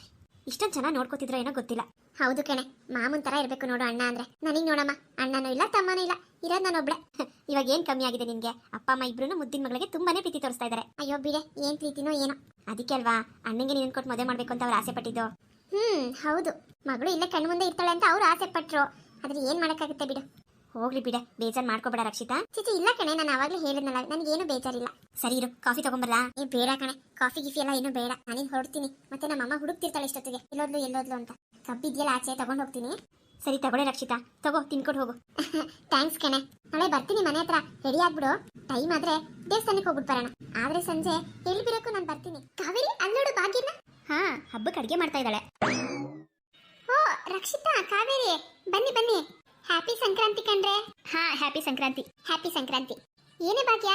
[SPEAKER 1] ಇಷ್ಟೊಂದು ಚೆನ್ನಾಗಿ ನೋಡ್ಕೋತಿದ್ರೋ ಏನೋ ಗೊತ್ತಿಲ್ಲ. ಹೌದು ಕಣೆ ಮಾಮೂನ್ ತರ ಇರಬೇಕು ನೋಡು ಅಣ್ಣ ಅಂದ್ರೆ. ನನಗ್ ನೋಡಮ್ಮ ಅಣ್ಣನೂ ಇಲ್ಲ ತಮ್ಮನೂ ಇಲ್ಲ. ಇರೋದ್ ನಾನೊಬ್ಳೆ <laughs> ಇವಾಗ ಏನ್ ಕಮ್ಮಿ ಆಗಿದೆ ನಿನ್ಗೆ? ಅಪ್ಪ ಅಮ್ಮ ಇಬ್ರು ಮುದ್ದಿನ ಮಗಳಿಗೆ ತುಂಬಾನೇ ಪ್ರೀತಿ ತೋರಿಸ್ತಾ ಇದಾರೆ. ಅಯ್ಯೋ ಬಿಡೆ ಏನ್ ಪ್ರೀತಿನೋ ಏನೋ. ಅದಕ್ಕೆ ಅಲ್ವಾ ಅಣ್ಣಂಗೆ ನೀನ್ ಕೊಟ್ಟು ಮದುವೆ ಮಾಡ್ಬೇಕು ಅಂತ ಅವ್ರು ಆಸೆ ಪಟ್ಟಿದ್ದು? ಹ್ಮ್ ಹೌದು. ಮಗಳು ಇಲ್ಲೇ ಕಣ್ಣು ಮುಂದೆ ಇರ್ತಾಳೆ ಅಂತ ಅವ್ರು ಆಸೆ ಪಟ್ರು. ಆದ್ರೆ ಏನ್ ಮಾಡಕ್ಕಾಗುತ್ತೆ ಬಿಡು. ಹೋಗ್ಲಿ ಬಿಡೆ, ಬೇಜಾರ್ ಮಾಡ್ಕೋಬೇಡ ರಕ್ಷಿತಾ. ಚಿಚಿ ಇಲ್ಲ ಕಣೆ, ನಾನು ಅವಾಗ್ಲೇ ಹೇಳಿದ್ನಲ್ಲ ನನಗೇನು ಬೇಜಾರಿಲ್ಲ. ಸರಿ ಇರು, ಕಾಫಿ ತಗೊಂಬರ್ಲಾ? ಏ, ಬೇಡ ಕಣೆ, ಕಾಫಿ, ಗಿಫಿ ಎಲ್ಲ ಏನು ಬೇಡ, ನಾನಿನ್ ಹೊರಡ್ತೀನಿ. ಮತ್ತೆ ನಮ್ಮ ಅಮ್ಮ ಹುಡುಕ್ತಿರ್ತಾಳೆ ಇಷ್ಟೊತ್ತಿಗೆ, ಎಲ್ಲೋದ್ಲು ಎಲ್ಲೋದ್ಲು ಅಂತ. ಕಬ್ಬಿದ್ಯಲ್ಲ ಆಚೆ, ತಗೊಂಡು ಹೋಗ್ತೀನಿ. ಸರಿ, ತಗೊಳ್ಳೆ ರಕ್ಷಿತಾ, ತಗೋ, ತಿನ್ಕೊಂಡು ಹೋಗು. <laughs> ಥ್ಯಾಂಕ್ಸ್ ಕಣೆ. ನಾಳೆ ಬರ್ತೀನಿ ಮನೆ ಹತ್ರ, ರೆಡಿ ಆಗ್ಬಿಡು. ಟೈಮ್ ಆದ್ರೆ ದೇವಸ್ಥಾನಕ್ಕೆ ಹೋಗ್ಬಿಟ್ಟು ಬರೋಣ. ಆದ್ರೆ ಸಂಜೆ ಎಲ್ಲಿ ನಾನು ಬರ್ತೀನಿ. ಕಾವೇರಿ, ಅಲ್ಲೋಡು ಬಾಗಿನ ಹಾ, ಹಬ್ಬಕ್ಕೆ ಅಡಿಗೆ ಮಾಡ್ತಾ ಇದ್ದಾಳೆ. ಓ, ರಕ್ಷಿತಾ, ಕಾವೇರಿ, ಬನ್ನಿ ಬನ್ನಿ. ಹ್ಯಾಪಿ ಸಂಕ್ರಾಂತಿ ಕಣ್ರೆ. ಹಾ ಹ್ಯಾಪಿ ಸಂಕ್ರಾಂತಿ ಹ್ಯಾಪಿ ಸಂಕ್ರಾಂತಿ ಏನೇ ಭಾಗ್ಯ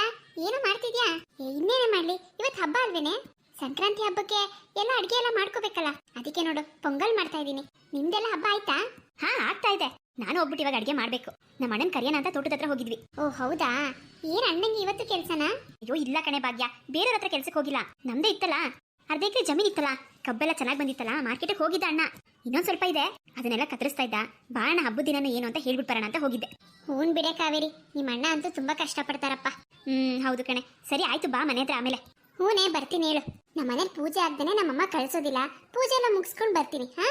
[SPEAKER 1] ಏನು ಮಾಡ್ತಿದ್ಯಾ? ಇನ್ನೇನೇ ಮಾಡ್ಲಿ? ಇವತ್ತು ಹಬ್ಬ ಅಲ್ವೇನೆ? ಸಂಕ್ರಾಂತಿ ಹಬ್ಬಕ್ಕೆ ಎಲ್ಲ ಅಡಿಗೆ ಎಲ್ಲ ಮಾಡ್ಕೋಬೇಕಲ್ಲ. ಅದಕ್ಕೆ ನೋಡು ಪೊಂಗಲ್ ಮಾಡ್ತಾ ಇದ್ದೀನಿ. ನಿಮ್ದೆಲ್ಲ ಹಬ್ಬ ಆಯ್ತಾ? ಹಾ ಆಗ್ತಾ ಇದೆ. ನಾನು ಹೋಗ್ಬಿಟ್ಟು ಇವಾಗ ಅಡಿಗೆ ಮಾಡ್ಬೇಕು. ನಮ್ಮ ಅಣ್ಣನ ಕರಿಯನ ಅಂತ ತೋಟದ ಹತ್ರ ಹೋಗಿದ್ವಿ. ಓ ಹೌದಾ? ಏನ್ ಅಣ್ಣಂಗೆ ಇವತ್ತು ಕೆಲ್ಸನಾ? ಅಯ್ಯೋ ಇಲ್ಲ ಕಣೆ ಭಾಗ್ಯ. ಬೇರೆಯವ್ರ ಹತ್ರ ಕೆಲ್ಸಕ್ಕೆ ಹೋಗಿಲ್ಲ. ನಮ್ದೇ ಇತ್ತಲ್ಲ? ಅರ್ಧ ಎಕರೆ ಜಮೀನ್ ಇತ್ತಲ್ಲ? ಕಬ್ಬೆಲ್ಲ ಚೆನ್ನಾಗಿ ಬಂದಿತ್ತಲ್ಲ ಮಾರ್ಕೆಟಿಗೆ ಹೋಗಿದ್ದ ಅಣ್ಣ. ಇನ್ನೊಂದು ಸ್ವಲ್ಪ ಇದೆ ಅದನ್ನೆಲ್ಲ ಕತ್ತರಿಸ್ತಾ ಇದ್ದ. ಬಾಣ ಹಬ್ಬದ ದಿನನೂ ಏನು ಅಂತ ಹೇಳ್ಬಿಟ್ಟು ಬರೋಣ ಅಂತ ಹೋಗಿದ್ದೆ. ಹೂನ್ ಬಿಡೆ ಕಾವೇರಿ ನಿಮ್ಮ ಅಣ್ಣ ಅಂತೂ ತುಂಬಾ ಕಷ್ಟಪಡ್ತಾರಪ್ಪ. ಹ್ಮ್ ಹೌದು ಕಣೆ. ಸರಿ ಆಯ್ತು ಬಾ ಮನೆ ಹತ್ರ ಆಮೇಲೆ. ಹೂನೇ ಬರ್ತೀನಿ ಹೇಳು. ನಮ್ಮ ಮನೇಲಿ ಪೂಜೆ ಆಗ್ದೇನೆ ನಮ್ಮಮ್ಮ ಕಳ್ಸೋದಿಲ್ಲ. ಪೂಜೆ ಎಲ್ಲ ಮುಗಿಸ್ಕೊಂಡು ಬರ್ತೀನಿ ಹಾ?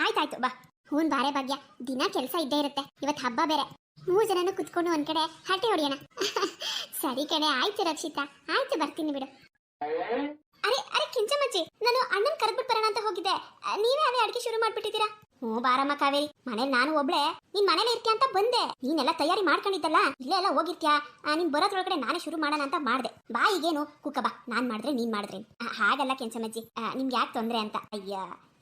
[SPEAKER 1] ಆಯ್ತಾಯ್ತು ಬಾ. ಹೂನ್ ಬಾರೆ ಭಾಗ್ಯ ದಿನ ಕೆಲಸ ಇದ್ದೇ ಇರುತ್ತೆ. ಇವತ್ತು ಹಬ್ಬ ಬೇರೆ. ಮೂರು ಜನನು ಕುತ್ಕೊಂಡು ಒಂದ್ ಕಡೆ ಹರಟೆ ಹೊಡಿಯೋಣ. <laughs> ಸರಿ ಕಣೆ ಆಯ್ತು ರಕ್ಷಿತಾ. ಆಯ್ತು ಬರ್ತೀನಿ ಬಿಡು. ಅರೆ ಅರೆ ಕಿಂಚಮ್ಮಜ್ಜಿ ನಾನು ಅಣ್ಣನ್ ಕರೆದ್ಬಿಟ್ಟು ಬರೋಣ ಅಂತ ಹೋಗಿದ್ದೆ. ನೀವೇ ಅದೇ ಅಡಿಗೆ ಶುರು ಮಾಡ್ಬಿಟ್ಟಿದ್ದೀರಾ? ಹ್ಞೂ, ಬಾರಮ್ಮ ಕಾವೇರಿ. ಮನೇಲಿ ನಾನು ಒಬ್ಳೆ. ನಿನ್ ಮನೇಲಿ ಇರ್ತೀಯ ಅಂತ ಬಂದೆ. ನೀನೆಲ್ಲ ತಯಾರಿ ಮಾಡ್ಕೊಂಡಿದ್ದಲ್ಲ, ಇಲ್ಲೇ ಎಲ್ಲ ಹೋಗಿರ್ತೀಯ. ನೀನ್ ಬರೋದ್ರೊಳಗಡೆ ನಾನೇ ಶುರು ಮಾಡೋಣ ಅಂತ ಮಾಡ್ದೆ. ಬಾ, ಈಗೇನು ಕುಕ್ಕ ನಾನ್ ಮಾಡಿದ್ರೆ ನೀನ್ ಮಾಡಿದ್ರೆ. ಹಾಗಲ್ಲ ಕೆಂಚಮ್ಮಜ್ಜಿ ನಿಮ್ಗೆ ಯಾಕೆ ತೊಂದ್ರೆ ಅಂತ? ಅಯ್ಯ,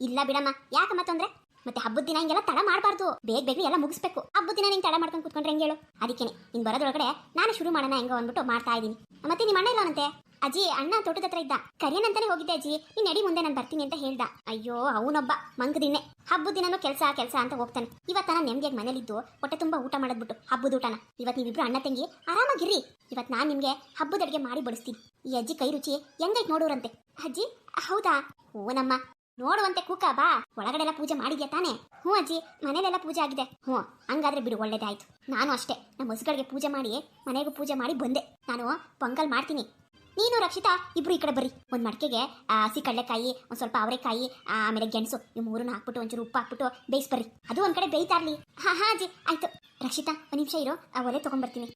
[SPEAKER 1] ಇಲ್ಲ ಬಿಡಮ್ಮ. ಯಾಕಮ್ಮ ತೊಂದ್ರೆ? ಮತ್ತೆ ಹಬ್ಬದ ದಿನ ಹಿಂಗೆಲ್ಲ ತಡ ಮಾಡಬಾರ್ದು. ಬೇಗ ಬೇಗ ಎಲ್ಲ ಮುಗಿಸ್ಬೇಕು. ಹಬ್ಬದ ದಿನ ನೀನ್ ತಡ ಮಾಡ್ಕೊಂಡು ಕುತ್ಕೊಂಡ್ರೆ ಹೇಳು? ಅದಕ್ಕೆ ನೀನು ಬರೋದ್ರೊಳಗಡೆ ನಾನು ಶುರು ಮಾಡೋಣ ಹೆಂಗೋ ಅಂದ್ಬಿಟ್ಟು ಮಾಡ್ತಾ ಇದ್ದೀನಿ. ಮತ್ತೆ ನಿಮ್ಮ ಅಣ್ಣ ಇಲ್ಲವಂತೆ ಅಜ್ಜಿ, ಅಣ್ಣ ತೋಟದ ಹತ್ರ ಇದ್ದ. ಕರಿಯನಂತಾನೆ ಹೋಗಿದ್ದೆ ಅಜ್ಜಿ. ನೀನ್ ನಡಿ ಮುಂದೆ, ನಾನು ಬರ್ತೀನಿ ಅಂತ ಹೇಳ್ದ. ಅಯ್ಯೋ, ಅವನೊಬ್ಬ. ಮಂಗದಿನ್ನೆ. ಹಬ್ಬದ ದಿನನೂ ಕೆಲಸ ಕೆಲಸ ಅಂತ ಹೋಗ್ತಾನೆ. ಇವತ್ತ ನಾನು ನೆಮ್ಮದಿಯಾಗಿ ಮನೇಲಿದ್ದು. ಹೊಟ್ಟೆ ತುಂಬಾ ಊಟ ಮಾಡದ್ಬಿಟ್ಟು, ಹಬ್ಬದ ಊಟನ. ಇವತ್ತು ನೀವಿಬ್ರು ಅಣ್ಣ ತಂಗಿ, ಆರಾಮಾಗಿರ್ರಿ. ಇವತ್ತು ನಾನು ನಿಮ್ಗೆ ಹಬ್ಬದ ಅಡಿಗೆ ಮಾಡಿ ಬಡಿಸ್ತೀನಿ. ಈ ಅಜ್ಜಿ ಕೈ ರುಚಿ ಹೆಂಗೈತ್ ನೋಡೋರಂತೆ. ಅಜ್ಜಿ, ಹೌದಾ? ಓನಮ್ಮ ನಮ್ಮ. ನೋಡುವಂತೆ ಕೂಕ, ಬಾ. ಒಳಗಡೆ ಎಲ್ಲ ಪೂಜೆ ಮಾಡಿದ್ಯಾ ತಾನೆ? ಹ್ಞೂ ಅಜ್ಜಿ, ಮನೇಲೆಲ್ಲ ಪೂಜೆ ಆಗಿದೆ. ಹ್ಞೂ, ಹಂಗಾದ್ರೆ ಬಿಡು, ಒಳ್ಳೇದಾಯ್ತು. ನಾನು ಅಷ್ಟೇ. ನಮ್ಮ ಹೊಸಗಳಿಗೆ ಪೂಜೆ ಮಾಡಿ, ಮನೆಗೂ ಪೂಜೆ ಮಾಡಿ ಬಂದೆ. ನಾನು ಪೊಂಗಲ್ ಮಾಡ್ತೀನಿ. ನೀನು ರಕ್ಷಿತಾ, ಇಬ್ರು ಈ ಕಡೆ ಬರ್ರಿ. ಒಂದು ಮಡಕೆಗೆ ಹಸಿ ಕಡಲೆಕಾಯಿ, ಒಂದು ಸ್ವಲ್ಪ ಅವರೆಕಾಯಿ ಆಮೇಲೆ ಗೆಣಸು, ಈ ಮೂರನ್ನ ಹಾಕ್ಬಿಟ್ಟು, ಒಂಚೂರು ಉಪ್ಪು ಹಾಕ್ಬಿಟ್ಟು ಬೇಯಿಸಿ ಬರ್ರಿ. ಅದು ಒಂದು ಕಡೆ ಬೇಯ್ತಾ ಇರಲಿ. ಹಾ ಹಾ, ಅಜ್ಜಿ, ಆಯ್ತು. ರಕ್ಷಿತಾ, ಒಂದು ನಿಮಿಷ ಇರೋ. ಆ, ಒಲೆ ತಗೊಂಡ್ಬರ್ತೀನಿ.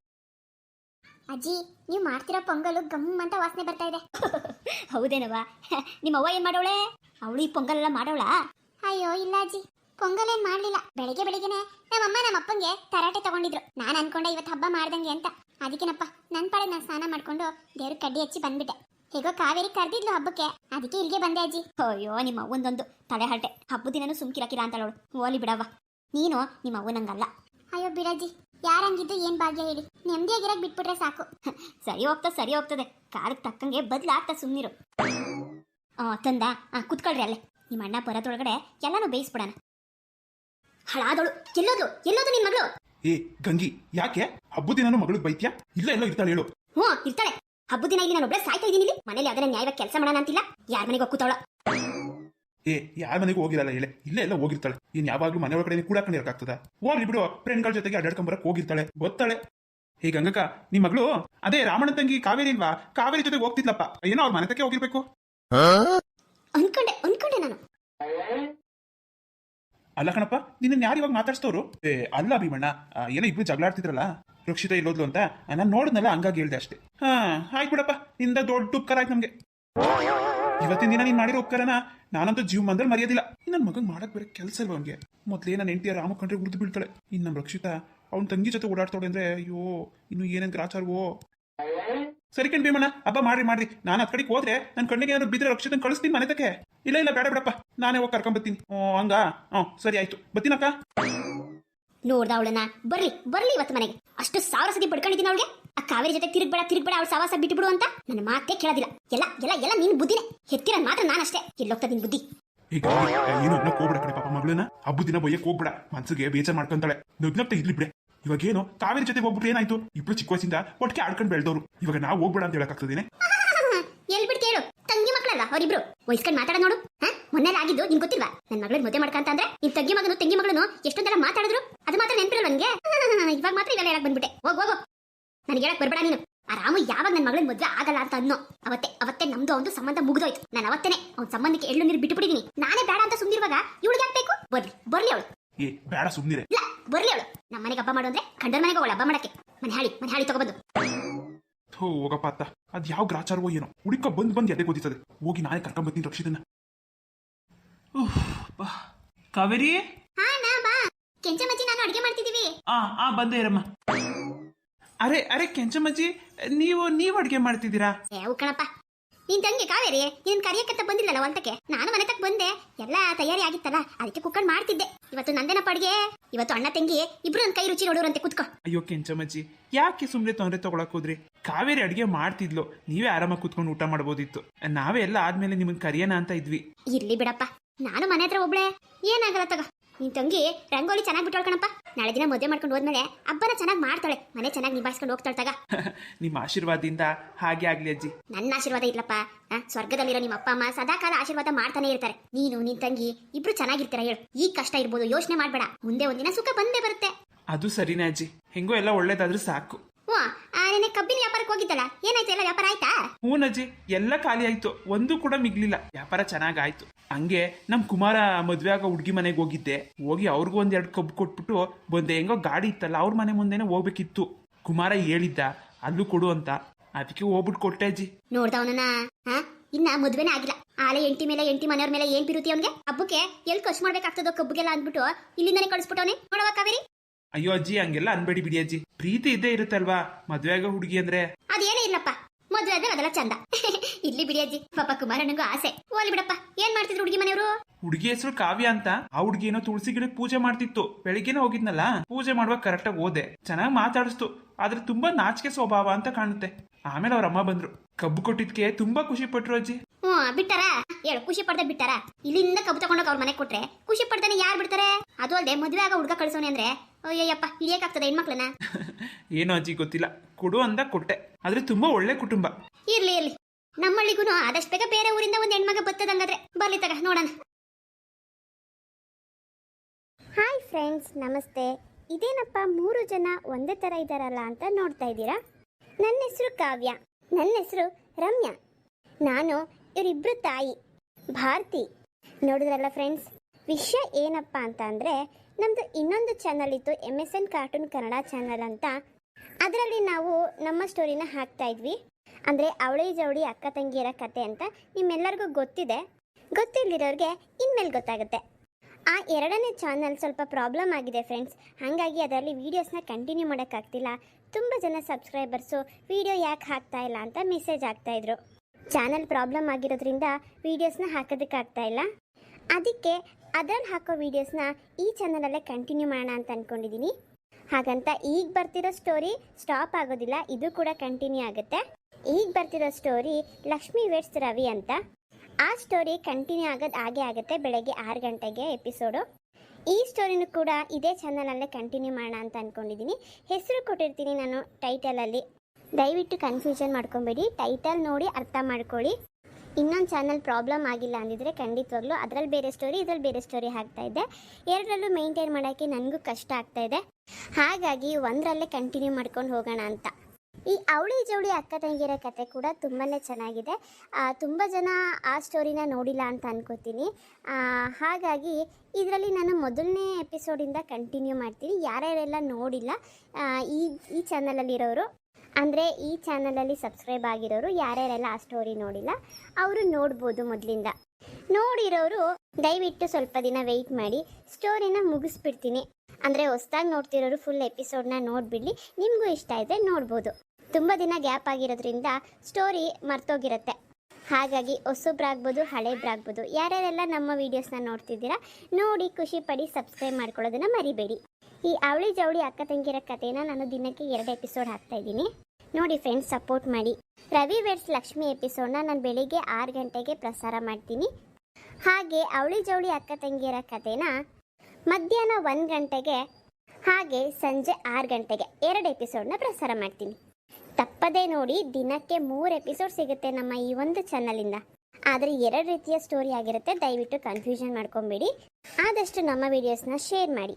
[SPEAKER 1] ಅಜ್ಜಿ, ನೀವು ಮಾಡ್ತಿರೋ ಪೊಂಗಲು ಗಮ್ ಅಂತ ವಾಸನೆ ಬರ್ತಾ ಇದೆ. <laughs> ಹೌದೇನವ್ವ? <laughs> ನಿಮ್ಮ ಅವ್ವ ಏನು ಮಾಡೋಳೆ? ಅವಳು ಈ ಪೊಂಗಲ್ ಎಲ್ಲ ಮಾಡೋಳ? ಅಯ್ಯೋ, ಇಲ್ಲ ಅಜ್ಜಿ. ಪೊಂಗಲ್ ಏನ್ ಮಾಡ್ಲಿಲ್ಲ. ಬೆಳಿಗ್ಗೆ ಬೆಳಿಗ್ಗೆನೆ ನಮ್ಮಮ್ಮ ನಮ್ಮ ಅಪ್ಪಂಗೆ ತರಾಟೆ ತಗೊಂಡಿದ್ರು. ನಾನು ಅನ್ಕೊಂಡೆ ಇವತ್ತು ಹಬ್ಬ ಮಾಡ್ದಂಗೆ ಅಂತ. ಅದಕ್ಕೇನಪ್ಪ ನನ್ನ ಪಾಡ ನಾನು ಸ್ನಾನ ಮಾಡ್ಕೊಂಡು ದೇವ್ರ ಕಡ್ಡಿ ಹಚ್ಚಿ ಬಂದ್ಬಿಟ್ಟೆ. ಹೇಗೋ ಕಾವೇರಿ ಕರೆದಿದ್ಲು ಹಬ್ಬಕ್ಕೆ. ಅದಕ್ಕೆ ಇಲ್ಲಿಗೆ ಬಂದೆ ಅಜ್ಜಿ. ಅಯ್ಯೋ ನಿಮ್ಮ ಅವ್ವಂದೊಂದು ತಲೆ ಹರಟೆ. ಹಬ್ಬದ ದಿನನೂ ಸುಮ್ಕಿರಕಿರ ಓಲಿ ಬಿಡವ್ವ. ನೀನು ನಿಮ್ಮ ಅವ್ವನಂಗಲ್ಲ ಅಯ್ಯೋ ಬಿಡಜ್ಜಿ ಯಾರಂಗಿದ್ದು ಏನ್ ಭಾಗ್ಯ ಹೇಳಿ. ನೆಮ್ಮದಿಯಾಗಿರಕ್ ಬಿಟ್ಬಿಟ್ರೆ ಸಾಕು. ಸರಿ <laughs> ಹೋಗ್ತಾ ಸರಿ ಹೋಗ್ತದೆ. ಕಾಲಕ್ಕೆ ತಕ್ಕಂಗೆ ಬದಲಾಗ್ತಾ ಸುಮ್ಮನಿರು ತಂದ ಆ ಕುತ್ಕೊಳ್ರಿ ಅಲ್ಲೇ. ನಿಮ್ಮ ಅಣ್ಣ ಬರೋದೊಳಗಡೆ ಎಲ್ಲಾನು ಬೇಯಿಸ್ಬಿಡಣ. ಹಳಾದಳು. ಎಲ್ಲೋದು ಎಲ್ಲೋದು ನಿನ್ ಮಗಳು.
[SPEAKER 2] ಏ ಗಂಗಿ ಯಾಕೆ? ಹಬ್ಬದ ದಿನನೂ ಮಗಳು ಬೈತ್ಯಾ? ಇಲ್ಲ ಎಲ್ಲ ಇರ್ತಾಳೆ ಹೇಳು.
[SPEAKER 1] ಹ್ಞೂ ಇರ್ತಾಳೆ. ಹಬ್ಬದ ದಿನ ಇಲ್ಲಿ ನಾನು ಒಬ್ಬಳೆ ಸಾಯ್ತಾ ಇದ್ದೀನಿ ಇಲ್ಲಿ. ಮನೇಲಿ ಅದನ್ನ ನ್ಯಾಯವಾಗಿ ಕೆಲಸ ಮಾಡೋಣ ಅಂತಿಲ್ಲ. ಯಾರ ಮನೆಗೆ ಒಕ್ಕುತ್ತಾಳ
[SPEAKER 2] ಏ ಯಾರ ಮನೆಗೆ ಹೋಗಿರಲ್ಲ ಹೇಳೆ. ಇಲ್ಲೇ ಎಲ್ಲ ಹೋಗಿರ್ತಾಳೆ. ಇನ್ ಯಾವಾಗ್ಲೂ ಮನೆ ಒಳಗಡೆ ಕೂಡಾಕೊಂಡಿರಕ್ಕಾಗ್ತದ ಹೋಗ್ಲಿ ಬಿಡು ಫ್ರೆಂಡ್ಗಳ ಜೊತೆಗೆ ಅಡ್ಡಾಡ್ಕೊಂಡ್ ಬರಕ್ ಹೋಗಿರ್ತಾಳೆ. ಗೊತ್ತಾಳೆ. ಹೇ ಗಂಗಕ್ಕ ನಿಮ್ ಮಗಳು? ಅದೇ ರಾಮಣ್ಣ ತಂಗಿ ಕಾವೇರಿ ಇಲ್ವಾ ಕಾವೇರಿ ಜೊತೆಗೆ ಹೋಗ್ತಿದ್ಲಪ್ಪ. ಏನೋ ಅವ್ರ ಮನೆ ತಕ್ಕೆ ಹೋಗಿರ್ಬೇಕು.
[SPEAKER 1] ಅನ್ಕೊಂಡೆ ಅನ್ಕೊಂಡೆ ನಾನು.
[SPEAKER 2] ಅಲ್ಲ ಕಣಪ್ಪ ನಿನ್ನ ಯಾರು ಇವಾಗ ಮಾತಾಡ್ಸ್ತವ್ರು ಏ, ಅಲ್ಲ ಭೀಮಣ್ಣ ಏನೋ ಇಬ್ರು ಜಗಳಾಡ್ತಿದ್ರಲ್ಲ ರಕ್ಷಿತ ಇಲ್ಲೋದ್ಲು ಅಂತ? ನಾನು ನೋಡಿದ್ನಲ್ಲ, ಹಂಗಾಗಿ ಹೇಳ್ದೆ ಅಷ್ಟೇ. ಹಾ, ಆಯ್ತು ಬಿಡಪ್ಪ, ನಿಂದ ದೊಡ್ಡ ಉಪಕಾರ ಆಯ್ತು ನಮ್ಗೆ. ಇವತ್ತಿನ ದಿನ ನೀನ್ ಮಾಡಿರೋ ಉಪಕಾರನ ನಾನಂತೂ ಜೀವ ಮಂದಲ್ಲಿ ಮರೆಯೋದಿಲ್ಲ. ನನ್ನ ಮಗನ್ ಮಾಡಕ್ ಬೇರೆ ಕೆಲಸ ಇಲ್ವ ಅವ್ನಿಗೆ? ಮೊದ್ಲೇ ನನ್ನ ಹೆಂಡತಿಯ ರಾಮ ಕಂಡ್ರೆ ಉಳಿದು ಬೀಳ್ತಾಳೆ. ಇನ್ನು ನಮ್ಮ ರಕ್ಷಿತಾ, ಅವ್ನ ತಂಗಿ ಜೊತೆ ಓಡಾಡ್ತಾಳೆ ಅಂದ್ರೆ, ಅಯ್ಯೋ, ಇನ್ನು ಏನೇನ್ ಗ್ರಾಚಾರವೋ? ಸರಿ ಕಣ್ ಭೀಮಣ್ಣ ಹಬ್ಬ ಮಾಡ್ರಿ ಮಾಡ್ರಿ. ನಾನು ಅದ್ ಕಡೆಗೆ ಹೋದ್ರೆ ನನ್ನ ಕಣ್ಣಿಗೆ ಏನಾದ್ರು ಬಿದ್ರೆ ರಕ್ಷಿತನ್ ಕಳಿಸ್ತೀನಿ ಮನೆ ತಕ್ಕೆ. ಇಲ್ಲ ಇಲ್ಲ ಬೇಡ ಬಿಡಪ್ಪ. ನಾನೇ ಹೋಗಿ ಕರ್ಕೊಂಡ್ ಬರ್ತೀನಿ. ಓ ಹಂಗ? ಹ್ಞೂ ಸರಿ ಆಯ್ತು. ಬತ್ತೀನಕ್ಕ
[SPEAKER 1] ನೋಡ್ದ ಅವಳನ್ನ. ಬರ್ಲಿ ಬರ್ಲಿ ಇವತ್ತು ಮನೆಗೆ. ಅಷ್ಟು ಸಾವಿರ ಸತಿ ಬಡ್ಕೊಂಡಿದ್ದೀನಿ ಅವಳಿಗೆ. ಆ ಕಾವೇರಿ ಜೊತೆ ತಿರುಗ್ಬೇಡ ತಿರುಗ್ಬೇಡ ಅವಳ ಸವಾಸ ಬಿಟ್ಬಿಡು ಅಂತ ನನ್ನ ಮಾತೇ ಕೇಳೋದಿಲ್ಲ. ಎಲ್ಲ ಎಲ್ಲ ಎಲ್ಲ ನಿನ್ ಬುದ್ಧಿನೇ. ಹೆತ್ತಿರ ಮಾತ್ರ ನಾನಷ್ಟೇ ಎಲ್ಲೋಗ್ತಾ ನಿನ್ ಬುದ್ಧಿ.
[SPEAKER 2] ಈಗ ಏನು ಹೋಗ್ಬೇಡ ಕಡೆ ಪಾಪ ಮಗಳನ್ನ. ಹಬ್ಬದ ದಿನ ಬಯ್ಯಕ್ಕೆ ಹೋಗ್ಬೇಡ. ಮನ್ಸಿಗೆ ಬೇಜಾರ್ ಮಾಡ್ಕೊಂತಾಳೆ. ನಗ್ನಪ್ತ ಇರ್ಲಿ ಬಿಡೆ. ಇವಾಗ ಏನು ಕಾವೇರಿ ಜೊತೆ ಹೋಗ್ಬಿಟ್ಟು ಏನಾಯ್ತು? ಇಬ್ರು ಚಿಕ್ಕ ವಯಸ್ಸಿಂದ ಒಟ್ಟಿಗೆ ಆಡ್ಕೊಂಡು ಬೆಳೆದವ್ರು ಇವಾಗ ನಾವು ಹೋಗ್ಬೇಡ ಅಂತ ಹೇಳಕ್ಕಾಗ್ತದೇನೆ?
[SPEAKER 1] ಎಲ್ ಕೇಳು. ತಂಗಿ ಮಕ್ಕಳಲ್ಲ ಅವರಿಬ್ರು? ವಯಸ್ಕೊಂಡು ಮಾತಾಡ ನೋಡು. ಹಾ ಮೊನ್ನೆ ಆಗಿದ್ದು ನಿನ್ ಗೊತ್ತಿಲ್ವಾ? ನನ್ನ ಮಗಳನ್ನ ಮದುವೆ ಮಾಡ್ಕಂತ ಅಂದ್ರೆ ನಿನ್ ತಂಗಿ ಮಗನು ತಂಗಿ ಮಗಳನು ಎಷ್ಟೊಂದೆಲ್ಲ ಮಾತಾಡಿದ್ರು? ಅದು ಮಾತ್ರ ನೆನಪಿರಲ್ಲ ನನಗೆ <laughs> ಇವಾಗ ಮಾತ್ರ ಇವೆಲ್ಲ ಹೇಳಕ್ ಬಂದ್ಬಿಟ್ಟೆ. ಹೋಗ್ ಹೋಗು. ನನಗೆ ಹೇಳಕ್ ಬರ್ಬೇಡ ನೀನು. ಆ ರಾಮು ಯಾವಾಗ ನನ್ನ ಮಗಳನ್ನ ಮದುವೆ ಆಗಲ್ಲ ಅಂತ ಅನ್ನೋ. ಅವತ್ತೆ ಅವತ್ತೆ ನಮ್ದು ಒಂದು ಸಂಬಂಧ ಮುಗಿದೋಯ್ತು. ನಾನು ಅವತ್ತೇನೆ ಅವ್ನ ಸಂಬಂಧಕ್ಕೆ ಎಳ್ಳು ನೀರು ಬಿಟ್ಟುಬಿಟ್ಟಿದೀನಿ. ನಾನೇ ಬೇಡ ಅಂತ ಸುಮ್ನಿರುವಾಗ ಇವಳಿಗೆ ಯಾಕೆ ಬರ್ಲಿ ಬರ್ಲಿ ಅವಳು.
[SPEAKER 2] ಏ ಬೇಡ ಸುಮ್ನಿರೆ.
[SPEAKER 1] ಇಲ್ಲ ಬರ್ಲಿ ಅವಳು. ನಮ್ಮ ಮನೆಗೆ ಹಬ್ಬ ಮಾಡು ಅಂದ್ರೆ ಗಂಡನ ಮನೆಗೆ ಹೋಗೋಳ ಹಬ್ಬ ಮಾಡಕ್ಕೆ. ಮನೆ ಹಾಳಿ ಮನೆ ಹಾಳಿ ತಗೊಬಂದು
[SPEAKER 2] ಥೋ ಹೋಗಪ್ಪ ಅತ್ತ ಅದ್ ಯಾವ ಗ್ರಾಚಾರವೋ ಏನೋ. ಹುಡುಕ ಬಂದ್ ಬಂದ್ ಎದೆ ಗೊತ್ತಿತ್ತದೆ ಹೋಗಿ ನಾನೇ ಕರ್ಕೊಂಡ್ ಬರ್ತೀನಿ ರಕ್ಷಿತನ. ಕಾವೇರಿ?
[SPEAKER 1] ಹಾ ನಾ ಬಾ. ಕೆಂಚಮಜ್ಜಿ ನಾನು ಅಡಿಗೆ ಮಾಡ್ತಿದೀವಿ
[SPEAKER 2] ಆ ಆ ಬಂದೆ ಇರಮ್ಮ. ಅರೆ ಅರೆ ಕೆಂಚಮ್ಮಜ್ಜಿ ನೀವು ನೀವು ಅಡುಗೆ ಮಾಡ್ತಿದ್ದೀರಾ?
[SPEAKER 1] ಏ ಕಣಪ್ಪ ನಿನ್ ತಂಗಿ ಕಾವೇರಿ ನೀನ್ ಕರಿಯಕ್ಕಂತ ಬಂದಿಲ್ಲಲ್ಲ ಒಂತಕ್ಕೆ ನಾನು ಮನೆ ತಕ್ಕ ಬಂದೆ. ಎಲ್ಲ ತಯಾರಿ ಆಗಿತ್ತಲ್ಲ ಅದಕ್ಕೆ ಕುಕ್ಕಂಡ್ ಮಾಡ್ತಿದ್ದೆ. ಇವತ್ತು ನಂದನ ಪಡ್ಗೆ ಇವತ್ತು ಅಣ್ಣ ತಂಗಿ ಇಬ್ರು ನನ್ ಕೈ ರುಚಿ ನೋಡೋರಂತೆ ಕುತ್ಕೋ.
[SPEAKER 2] ಅಯ್ಯೋ ಕೆಂಚಮ್ಮಜ್ಜಿ ಯಾಕೆ ಸುಮ್ನೆ ತೊಂದರೆ ತಗೊಳಕ್ ಹೋದ್ರಿ? ಕಾವೇರಿ ಅಡಿಗೆ ಮಾಡ್ತಿದ್ಲು ನೀವೇ ಆರಾಮಾಗಿ ಕುತ್ಕೊಂಡು ಊಟ ಮಾಡ್ಬೋದಿತ್ತು. ನಾವೇ ಎಲ್ಲ ಆದ್ಮೇಲೆ ನಿಮ್ಗೆ ಕರಿಯೋಣ ಅಂತ ಇದ್ವಿ.
[SPEAKER 1] ಇರ್ಲಿ ಬಿಡಪ್ಪ ನಾನು ಮನೆ ಹತ್ರ ಒಬ್ಳೆ. ಏನಾಗಲ್ಲ ತಗ. ನಿನ್ ತಂಗಿ ರಂಗೋಲಿ ಚೆನ್ನಾಗಿ ಬಿಟ್ಟೋಳ್ಕಣಪ್ಪ ನಾಳೆ ದಿನ ಮದುವೆ ಮಾಡ್ಕೊಂಡು ಹೋದ್ಮೇಲೆ ಹಬ್ಬನ ಚೆನ್ನಾಗಿ ಮಾಡ್ತಾಳೆ. ಮನೆ ಚೆನ್ನಾಗಿ ನಿಭಾಯಿಸ್ಕೊಂಡು ಹೋಗ್ತಾಳೆ ತಗ <laughs>
[SPEAKER 2] ನಿಮ್ಮ ಆಶೀರ್ವಾದದಿಂದ ಹಾಗೆ ಆಗ್ಲಿ ಅಜ್ಜಿ.
[SPEAKER 1] ನನ್ನ ಆಶೀರ್ವಾದ ಇಲ್ಲಪ್ಪ ಆ, ಸ್ವರ್ಗದಲ್ಲಿರೋ ನಿಮ್ಮ ಅಪ್ಪ ಅಮ್ಮ ಸದಾಕಾಲ ಆಶೀರ್ವಾದ ಮಾಡ್ತಾನೆ ಇರ್ತಾರೆ. ನೀನು ನಿನ್ ತಂಗಿ ಇಬ್ರು ಚೆನ್ನಾಗಿರ್ತೀರ ಹೇಳು. ಈ ಕಷ್ಟ ಇರ್ಬೋದು ಯೋಚನೆ ಮಾಡ್ಬೇಡ. ಮುಂದೆ ಒಂದಿನ ಸುಖ ಬಂದೇ ಬರುತ್ತೆ.
[SPEAKER 2] ಅದು ಸರಿನೇ ಅಜ್ಜಿ. ಹೆಂಗೋ ಎಲ್ಲ ಒಳ್ಳೇದಾದ್ರೂ ಸಾಕು.
[SPEAKER 1] ನೆನ್ನೆ ಕಬ್ಬಿನ ವ್ಯಾಪಾರಕ್ಕೆ ಹೋಗಿದ್ದಲ್ಲ? ಏನಾಯ್ತು ಎಲ್ಲ ವ್ಯಾಪಾರ ಆಯ್ತಾ?
[SPEAKER 2] ಹೂನಜ್ಜಿ ಎಲ್ಲ ಖಾಲಿ ಆಯ್ತು. ಒಂದು ಕೂಡ ಮಿಗ್ಲಿಲ್ಲ. ವ್ಯಾಪಾರ ಚೆನ್ನಾಗಾಯ್ತು. ಹಂಗೆ ನಮ್ ಕುಮಾರ ಮದ್ವೆ ಆಗೋ ಹುಡ್ಗಿ ಮನೆಗೆ ಹೋಗಿದ್ದೆ. ಹೋಗಿ ಅವ್ರಿಗೂ ಒಂದೆರಡು ಎರಡು ಕಬ್ಬು ಕೊಟ್ಬಿಟ್ಟು ಬಂದೆ. ಹೆಂಗೋ ಗಾಡಿ ಇತ್ತಲ್ಲ ಅವ್ರ ಮನೆ ಮುಂದೆನೆ ಹೋಗ್ಬೇಕಿತ್ತು. ಕುಮಾರ ಹೇಳಿದ್ದ ಅಲ್ಲೂ ಕೊಡು ಅಂತ. ಅದಕ್ಕೆ ಹೋಗ್ಬಿಟ್ಟು ಕೊಟ್ಟೆ ಅಜ್ಜಿ.
[SPEAKER 1] ನೋಡ್ದವನನ್ನ ಹಾ ಇನ್ನ ಮದ್ವೆನೇ ಆಗಿಲ್ಲ. ಆಲೆ ಎಂಟಿ ಮೇಲೆ ಎಂಟಿ ಮನೆಯವ್ರ ಮೇಲೆ ಏನ್ ಬಿರುತ್ತಿ ಅವ್ನಿಗೆ? ಹಬ್ಬಕ್ಕೆ ಎಲ್ಲಿ ಖರ್ಚು ಮಾಡ್ಬೇಕಾಗ್ತದೋ ಕಬ್ಬಿಗೆಲ್ಲ ಅಂದ್ಬಿಟ್ಟು ಇಲ್ಲಿಂದಾನೆ ಕಳಿಸ್ಬಿಟ್ಟವನೆ. ನೋಡವ ಕಾವೇರಿ?
[SPEAKER 2] ಅಯ್ಯೋ ಅಜ್ಜಿ ಹಂಗೆಲ್ಲ ಅನ್ಬೇಡಿ ಬಿಡಿ ಅಜ್ಜಿ. ಪ್ರೀತಿ ಇದ್ದೇ ಇರುತ್ತಲ್ವಾ? ಮದ್ವೆ ಆಗೋ ಹುಡುಗಿ ಅಂದ್ರೆ?
[SPEAKER 1] ಅದೇನೇ ಇಲ್ಲಪ್ಪ. ಮದ್ವೆ ಆದ್ರೆ ಅದೆಲ್ಲ ಚಂದ. <laughs> ಇಲ್ಲಿ ಬಿಡಿ ಅಜ್ಜಿ ಪಾಪ ಕುಮಾರನಿಗೂ ಆಸೆ. ಓಲಿ ಬಿಡಪ್ಪ ಏನ್ ಮಾಡ್ತಿದ್ರು ಹುಡುಗಿ ಮನೆಯವರು?
[SPEAKER 2] ಹುಡುಗಿ ಹೆಸರು ಕಾವ್ಯ ಅಂತ. ಆ ಹುಡುಗಿ ಏನೋ ತುಳಸಿ ಗಿಡಕ್ಕೆ ಪೂಜೆ ಮಾಡ್ತಿತ್ತು. ಬೆಳಿಗ್ಗೆನೆ ಹೋಗಿದ್ನಲ್ಲ? ಪೂಜೆ ಮಾಡುವಾಗ ಕರೆಕ್ಟಾಗಿ ಓದೆ. ಚೆನ್ನಾಗಿ ಮಾತಾಡಿಸ್ತು. ಆದ್ರೆ ತುಂಬಾ ನಾಚಿಕೆ ಸ್ವಭಾವ ಅಂತ ಕಾಣುತ್ತೆ. ಆಮೇಲೆ ಅವ್ರ ಅಮ್ಮ ಬಂದ್ರು. ಕಬ್ಬು ಕೊಟ್ಟಿದ್ಕೆ ತುಂಬಾ ಖುಷಿ ಪಟ್ರು ಅಜ್ಜಿ.
[SPEAKER 1] ಬಿಟ್ಟಾರ? ಹೇಳು ಖುಷಿ ಪಡ್ದೆ ಬಿಟ್ಟಾರ? ಇಲ್ಲಿಂದ ಕಬ್ಬು ತಗೊಂಡೋಗ ಅವ್ರ ಮನೆಗೆ ಕೊಟ್ರೆ ಖುಷಿ ಪಡ್ತಾನೆ ಯಾರು ಬಿಡ್ತಾರೆ? ಅದು ಅಲ್ಲದೆ ಮದುವೆ ಆಗ ಹುಡುಗ ಕಳ್ಸೋನೆ ಅಂದ್ರೆ ಅಯ್ಯಯ್ಯಪ್ಪ ಹಿಡಿಯಕ್ಕಾಗ್ತದೆ ಹೆಣ್ಮಕ್ಳನ್ನ? <laughs>
[SPEAKER 2] ಏನೋ ಅಜ್ಜಿ ಗೊತ್ತಿಲ್ಲ. ಕೊಡು ಅಂದ ಕೊಟ್ಟೆ. ಆದ್ರೆ ತುಂಬಾ ಒಳ್ಳೆ ಕುಟುಂಬ.
[SPEAKER 1] ಇರ್ಲಿ ಇರ್ಲಿ. ನಮ್ಮಳ್ಳಿಗೂ ಆದಷ್ಟು ಬೇಗ ಬೇರೆ ಊರಿಂದ ಒಂದ್ ಹೆಣ್ಮಗ ಬರ್ತದಂಗಾದ್ರೆ ಬರ್ಲಿ ತಗ ನೋಡೋಣ. ಹಾಯ್ ಫ್ರೆಂಡ್ಸ್ ನಮಸ್ತೆ. ಇದೇನಪ್ಪ ಮೂರು ಜನ ಒಂದೇ ಥರ ಇದ್ದಾರಲ್ಲ ಅಂತ ನೋಡ್ತಾ ಇದ್ದೀರಾ? ನನ್ನ ಹೆಸರು ಕಾವ್ಯ. ನನ್ನ ಹೆಸರು ರಮ್ಯಾ. ನಾನು ಇವರಿಬ್ಬರು ತಾಯಿ. ಭಾರತಿ, ನೋಡಿದ್ರಲ್ಲ ಫ್ರೆಂಡ್ಸ್ ವಿಷಯ ಏನಪ್ಪ ಅಂತ ಅಂದರೆ ನಮ್ಮದು ಇನ್ನೊಂದು ಚಾನಲ್ ಇತ್ತು M S N cartoon Kannada channel ಅಂತ. ಅದರಲ್ಲಿ ನಾವು ನಮ್ಮ ಸ್ಟೋರಿನ ಹಾಕ್ತಾ ಇದ್ವಿ. ಅಂದರೆ ಅವಳಿ ಜವಳಿ ಅಕ್ಕ ತಂಗಿಯರ ಕತೆ ಅಂತ ನಿಮ್ಮೆಲ್ಲರಿಗೂ ಗೊತ್ತಿದೆ. ಗೊತ್ತಿಲ್ಲದಿರೋರಿಗೆ ಇನ್ಮೇಲೆ ಗೊತ್ತಾಗುತ್ತೆ. ಆ ಎರಡನೇ ಚಾನಲ್ ಸ್ವಲ್ಪ ಪ್ರಾಬ್ಲಮ್ ಆಗಿದೆ ಫ್ರೆಂಡ್ಸ್ ಹಾಗಾಗಿ ಅದರಲ್ಲಿ ವೀಡಿಯೋಸ್ನ ಕಂಟಿನ್ಯೂ ಮಾಡೋಕ್ಕಾಗ್ತಿಲ್ಲ. ತುಂಬ ಜನ ಸಬ್ಸ್ಕ್ರೈಬರ್ಸು ವಿಡಿಯೋ ಯಾಕೆ ಹಾಕ್ತಾ ಇಲ್ಲ ಅಂತ ಮೆಸೇಜ್ ಆಗ್ತಾ ಇದ್ರು. ಚಾನಲ್ ಪ್ರಾಬ್ಲಮ್ ಆಗಿರೋದ್ರಿಂದ ವೀಡಿಯೋಸ್ನ ಹಾಕೋದಕ್ಕಾಗ್ತಾ ಇಲ್ಲ. ಅದಕ್ಕೆ ಅದರಲ್ಲಿ ಹಾಕೋ ವೀಡಿಯೋಸ್ನ ಈ ಚಾನಲಲ್ಲೇ ಕಂಟಿನ್ಯೂ ಮಾಡೋಣ ಅಂತ ಅಂದ್ಕೊಂಡಿದ್ದೀನಿ ಹಾಗಂತ ಈಗ ಬರ್ತಿರೋ ಸ್ಟೋರಿ ಸ್ಟಾಪ್ ಆಗೋದಿಲ್ಲ, ಇದು ಕೂಡ ಕಂಟಿನ್ಯೂ ಆಗುತ್ತೆ. ಈಗ ಬರ್ತಿರೋ ಸ್ಟೋರಿ ಲಕ್ಷ್ಮೀ ವೇಟ್ಸ್ ರವಿ ಅಂತ. ಆ ಸ್ಟೋರಿ ಕಂಟಿನ್ಯೂ ಆಗೋದು ಹಾಗೆ ಆಗುತ್ತೆ ಬೆಳಗ್ಗೆ ಆರು ಗಂಟೆಗೆ ಎಪಿಸೋಡು ಈ ಸ್ಟೋರಿನೂ ಕೂಡ ಇದೇ ಚಾನಲಲ್ಲೇ ಕಂಟಿನ್ಯೂ ಮಾಡೋಣ ಅಂತ ಅಂದ್ಕೊಂಡಿದ್ದೀನಿ ಹೆಸರು ಕೊಟ್ಟಿರ್ತೀನಿ ನಾನು ಟೈಟಲಲ್ಲಿ ದಯವಿಟ್ಟು ಕನ್ಫ್ಯೂಷನ್ ಮಾಡ್ಕೊಬೇಡಿ. ಟೈಟಲ್ ನೋಡಿ ಅರ್ಥ ಮಾಡ್ಕೊಳ್ಳಿ. ಇನ್ನೊಂದು ಚಾನಲ್ ಪ್ರಾಬ್ಲಮ್ ಆಗಿಲ್ಲ ಅಂದಿದ್ರೆ ಖಂಡಿತವಾಗ್ಲೂ ಅದರಲ್ಲಿ ಬೇರೆ ಸ್ಟೋರಿ ಇದರಲ್ಲಿ ಬೇರೆ ಸ್ಟೋರಿ ಹಾಕ್ತಾ ಇದ್ದೆ ಎರಡರಲ್ಲೂ ಮೇಂಟೈನ್ ಮಾಡೋಕ್ಕೆ ನನಗೂ ಕಷ್ಟ ಆಗ್ತಾ ಇದೆ. ಹಾಗಾಗಿ ಒಂದರಲ್ಲೇ ಕಂಟಿನ್ಯೂ ಮಾಡ್ಕೊಂಡು ಹೋಗೋಣ ಅಂತ. ಈ ಅವಳಿ ಜವಳಿ ಅಕ್ಕ ತಂಗಿಯರ ಕತೆ ಕೂಡ ತುಂಬಾ ಚೆನ್ನಾಗಿದೆ. ತುಂಬ ಜನ ಆ ಸ್ಟೋರಿನ ನೋಡಿಲ್ಲ ಅಂತ ಅನ್ಕೋತೀನಿ. ಹಾಗಾಗಿ ಇದರಲ್ಲಿ ನಾನು ಮೊದಲನೇ ಎಪಿಸೋಡಿಂದ ಕಂಟಿನ್ಯೂ ಮಾಡ್ತೀನಿ. ಯಾರ್ಯಾರೆಲ್ಲ ನೋಡಿಲ್ಲ ಈ ಈ ಚಾನಲಲ್ಲಿರೋರು ಅಂದರೆ ಈ ಚಾನಲಲ್ಲಿ ಸಬ್ಸ್ಕ್ರೈಬ್ ಆಗಿರೋರು ಯಾರ್ಯಾರೆಲ್ಲ ಆ ಸ್ಟೋರಿ ನೋಡಿಲ್ಲ, ಅವರು ನೋಡ್ಬೋದು ಮೊದಲಿಂದ. ನೋಡಿರೋರು, ದಯವಿಟ್ಟು ಸ್ವಲ್ಪ ದಿನ ವೆಯ್ಟ್ ಮಾಡಿ ಸ್ಟೋರಿನ ಮುಗಿಸ್ಬಿಡ್ತೀನಿ. ಅಂದರೆ ಹೊಸ್ದಾಗಿ ನೋಡ್ತಿರೋರು ಫುಲ್ ಎಪಿಸೋಡ್ನ ನೋಡಿಬಿಡ್ಲಿ, ನಿಮಗೂ ಇಷ್ಟ ಇದೆ ನೋಡ್ಬೋದು. ತುಂಬ ದಿನ ಗ್ಯಾಪ್ ಆಗಿರೋದ್ರಿಂದ ಸ್ಟೋರಿ ಮರ್ತೋಗಿರುತ್ತೆ. ಹಾಗಾಗಿ ಹೊಸಬ್ರಾಗ್ಬೋದು, ಹಳೇಬ್ರಾಗ್ಬೋದು, ಯಾರ್ಯಾರೆಲ್ಲ ನಮ್ಮ ವೀಡಿಯೋಸ್ನ ನೋಡ್ತಿದ್ದೀರಾ, ನೋಡಿ ಖುಷಿಪಡಿ ಸಬ್ಸ್ಕ್ರೈಬ್ ಮಾಡ್ಕೊಳ್ಳೋದನ್ನು ಮರಿಬೇಡಿ. ಈ ಅವಳಿ ಜವಳಿ ಅಕ್ಕ ತಂಗಿರ ಕಥೆನ ನಾನು ದಿನಕ್ಕೆ ಎರಡು ಎಪಿಸೋಡ್ ಹಾಕ್ತಾ ಇದ್ದೀನಿ. ನೋಡಿ ಫ್ರೆಂಡ್ಸ್ ಸಪೋರ್ಟ್ ಮಾಡಿ. ರವಿ ವೇಡ್ಸ್ ಲಕ್ಷ್ಮಿ ಎಪಿಸೋಡ್ನ ನಾನು ಬೆಳಿಗ್ಗೆ ಆರು ಗಂಟೆಗೆ ಪ್ರಸಾರ ಮಾಡ್ತೀನಿ. ಹಾಗೆ ಅವಳಿ ಜವಳಿ ಅಕ್ಕ ತಂಗಿಯರ ಕಥೆನ ಮಧ್ಯಾಹ್ನ ಒಂದು ಗಂಟೆಗೆ ಹಾಗೆ ಸಂಜೆ ಆರು ಗಂಟೆಗೆ ಎರಡು ಎಪಿಸೋಡ್ನ ಪ್ರಸಾರ ಮಾಡ್ತೀನಿ. ತಪ್ಪದೇ ನೋಡಿ ದಿನಕ್ಕೆ ಮೂರು ಎಪಿಸೋಡ್ ಸಿಗುತ್ತೆ ನಮ್ಮ ಈ ಒಂದು ಚಾನಲಿಂದ ಆದರೆ ಎರಡು ರೀತಿಯ ಸ್ಟೋರಿ ಆಗಿರುತ್ತೆ, ದಯವಿಟ್ಟು ಕನ್ಫ್ಯೂಷನ್ ಮಾಡ್ಕೊಬೇಡಿ. ಆದಷ್ಟು ನಮ್ಮ ವಿಡಿಯೋಸ್ನ ಶೇರ್ ಮಾಡಿ.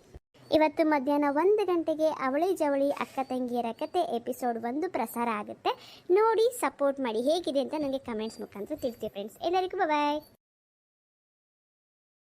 [SPEAKER 1] ಇವತ್ತು ಮಧ್ಯಾಹ್ನ ಒಂದು ಗಂಟೆಗೆ ಅವಳಿ ಜವಳಿ ಅಕ್ಕ ತಂಗಿಯರ ಕತೆ ಎಪಿಸೋಡ್ ಒಂದು ಪ್ರಸಾರ ಆಗುತ್ತೆ. ನೋಡಿ ಸಪೋರ್ಟ್ ಮಾಡಿ. ಹೇಗಿದೆ ಅಂತ ನನಗೆ ಕಮೆಂಟ್ಸ್ ಮುಖಾಂತರ ತಿಳಿಸಿ ಫ್ರೆಂಡ್ಸ್ ಎಲ್ಲರಿಗೂ ಬಾಯ್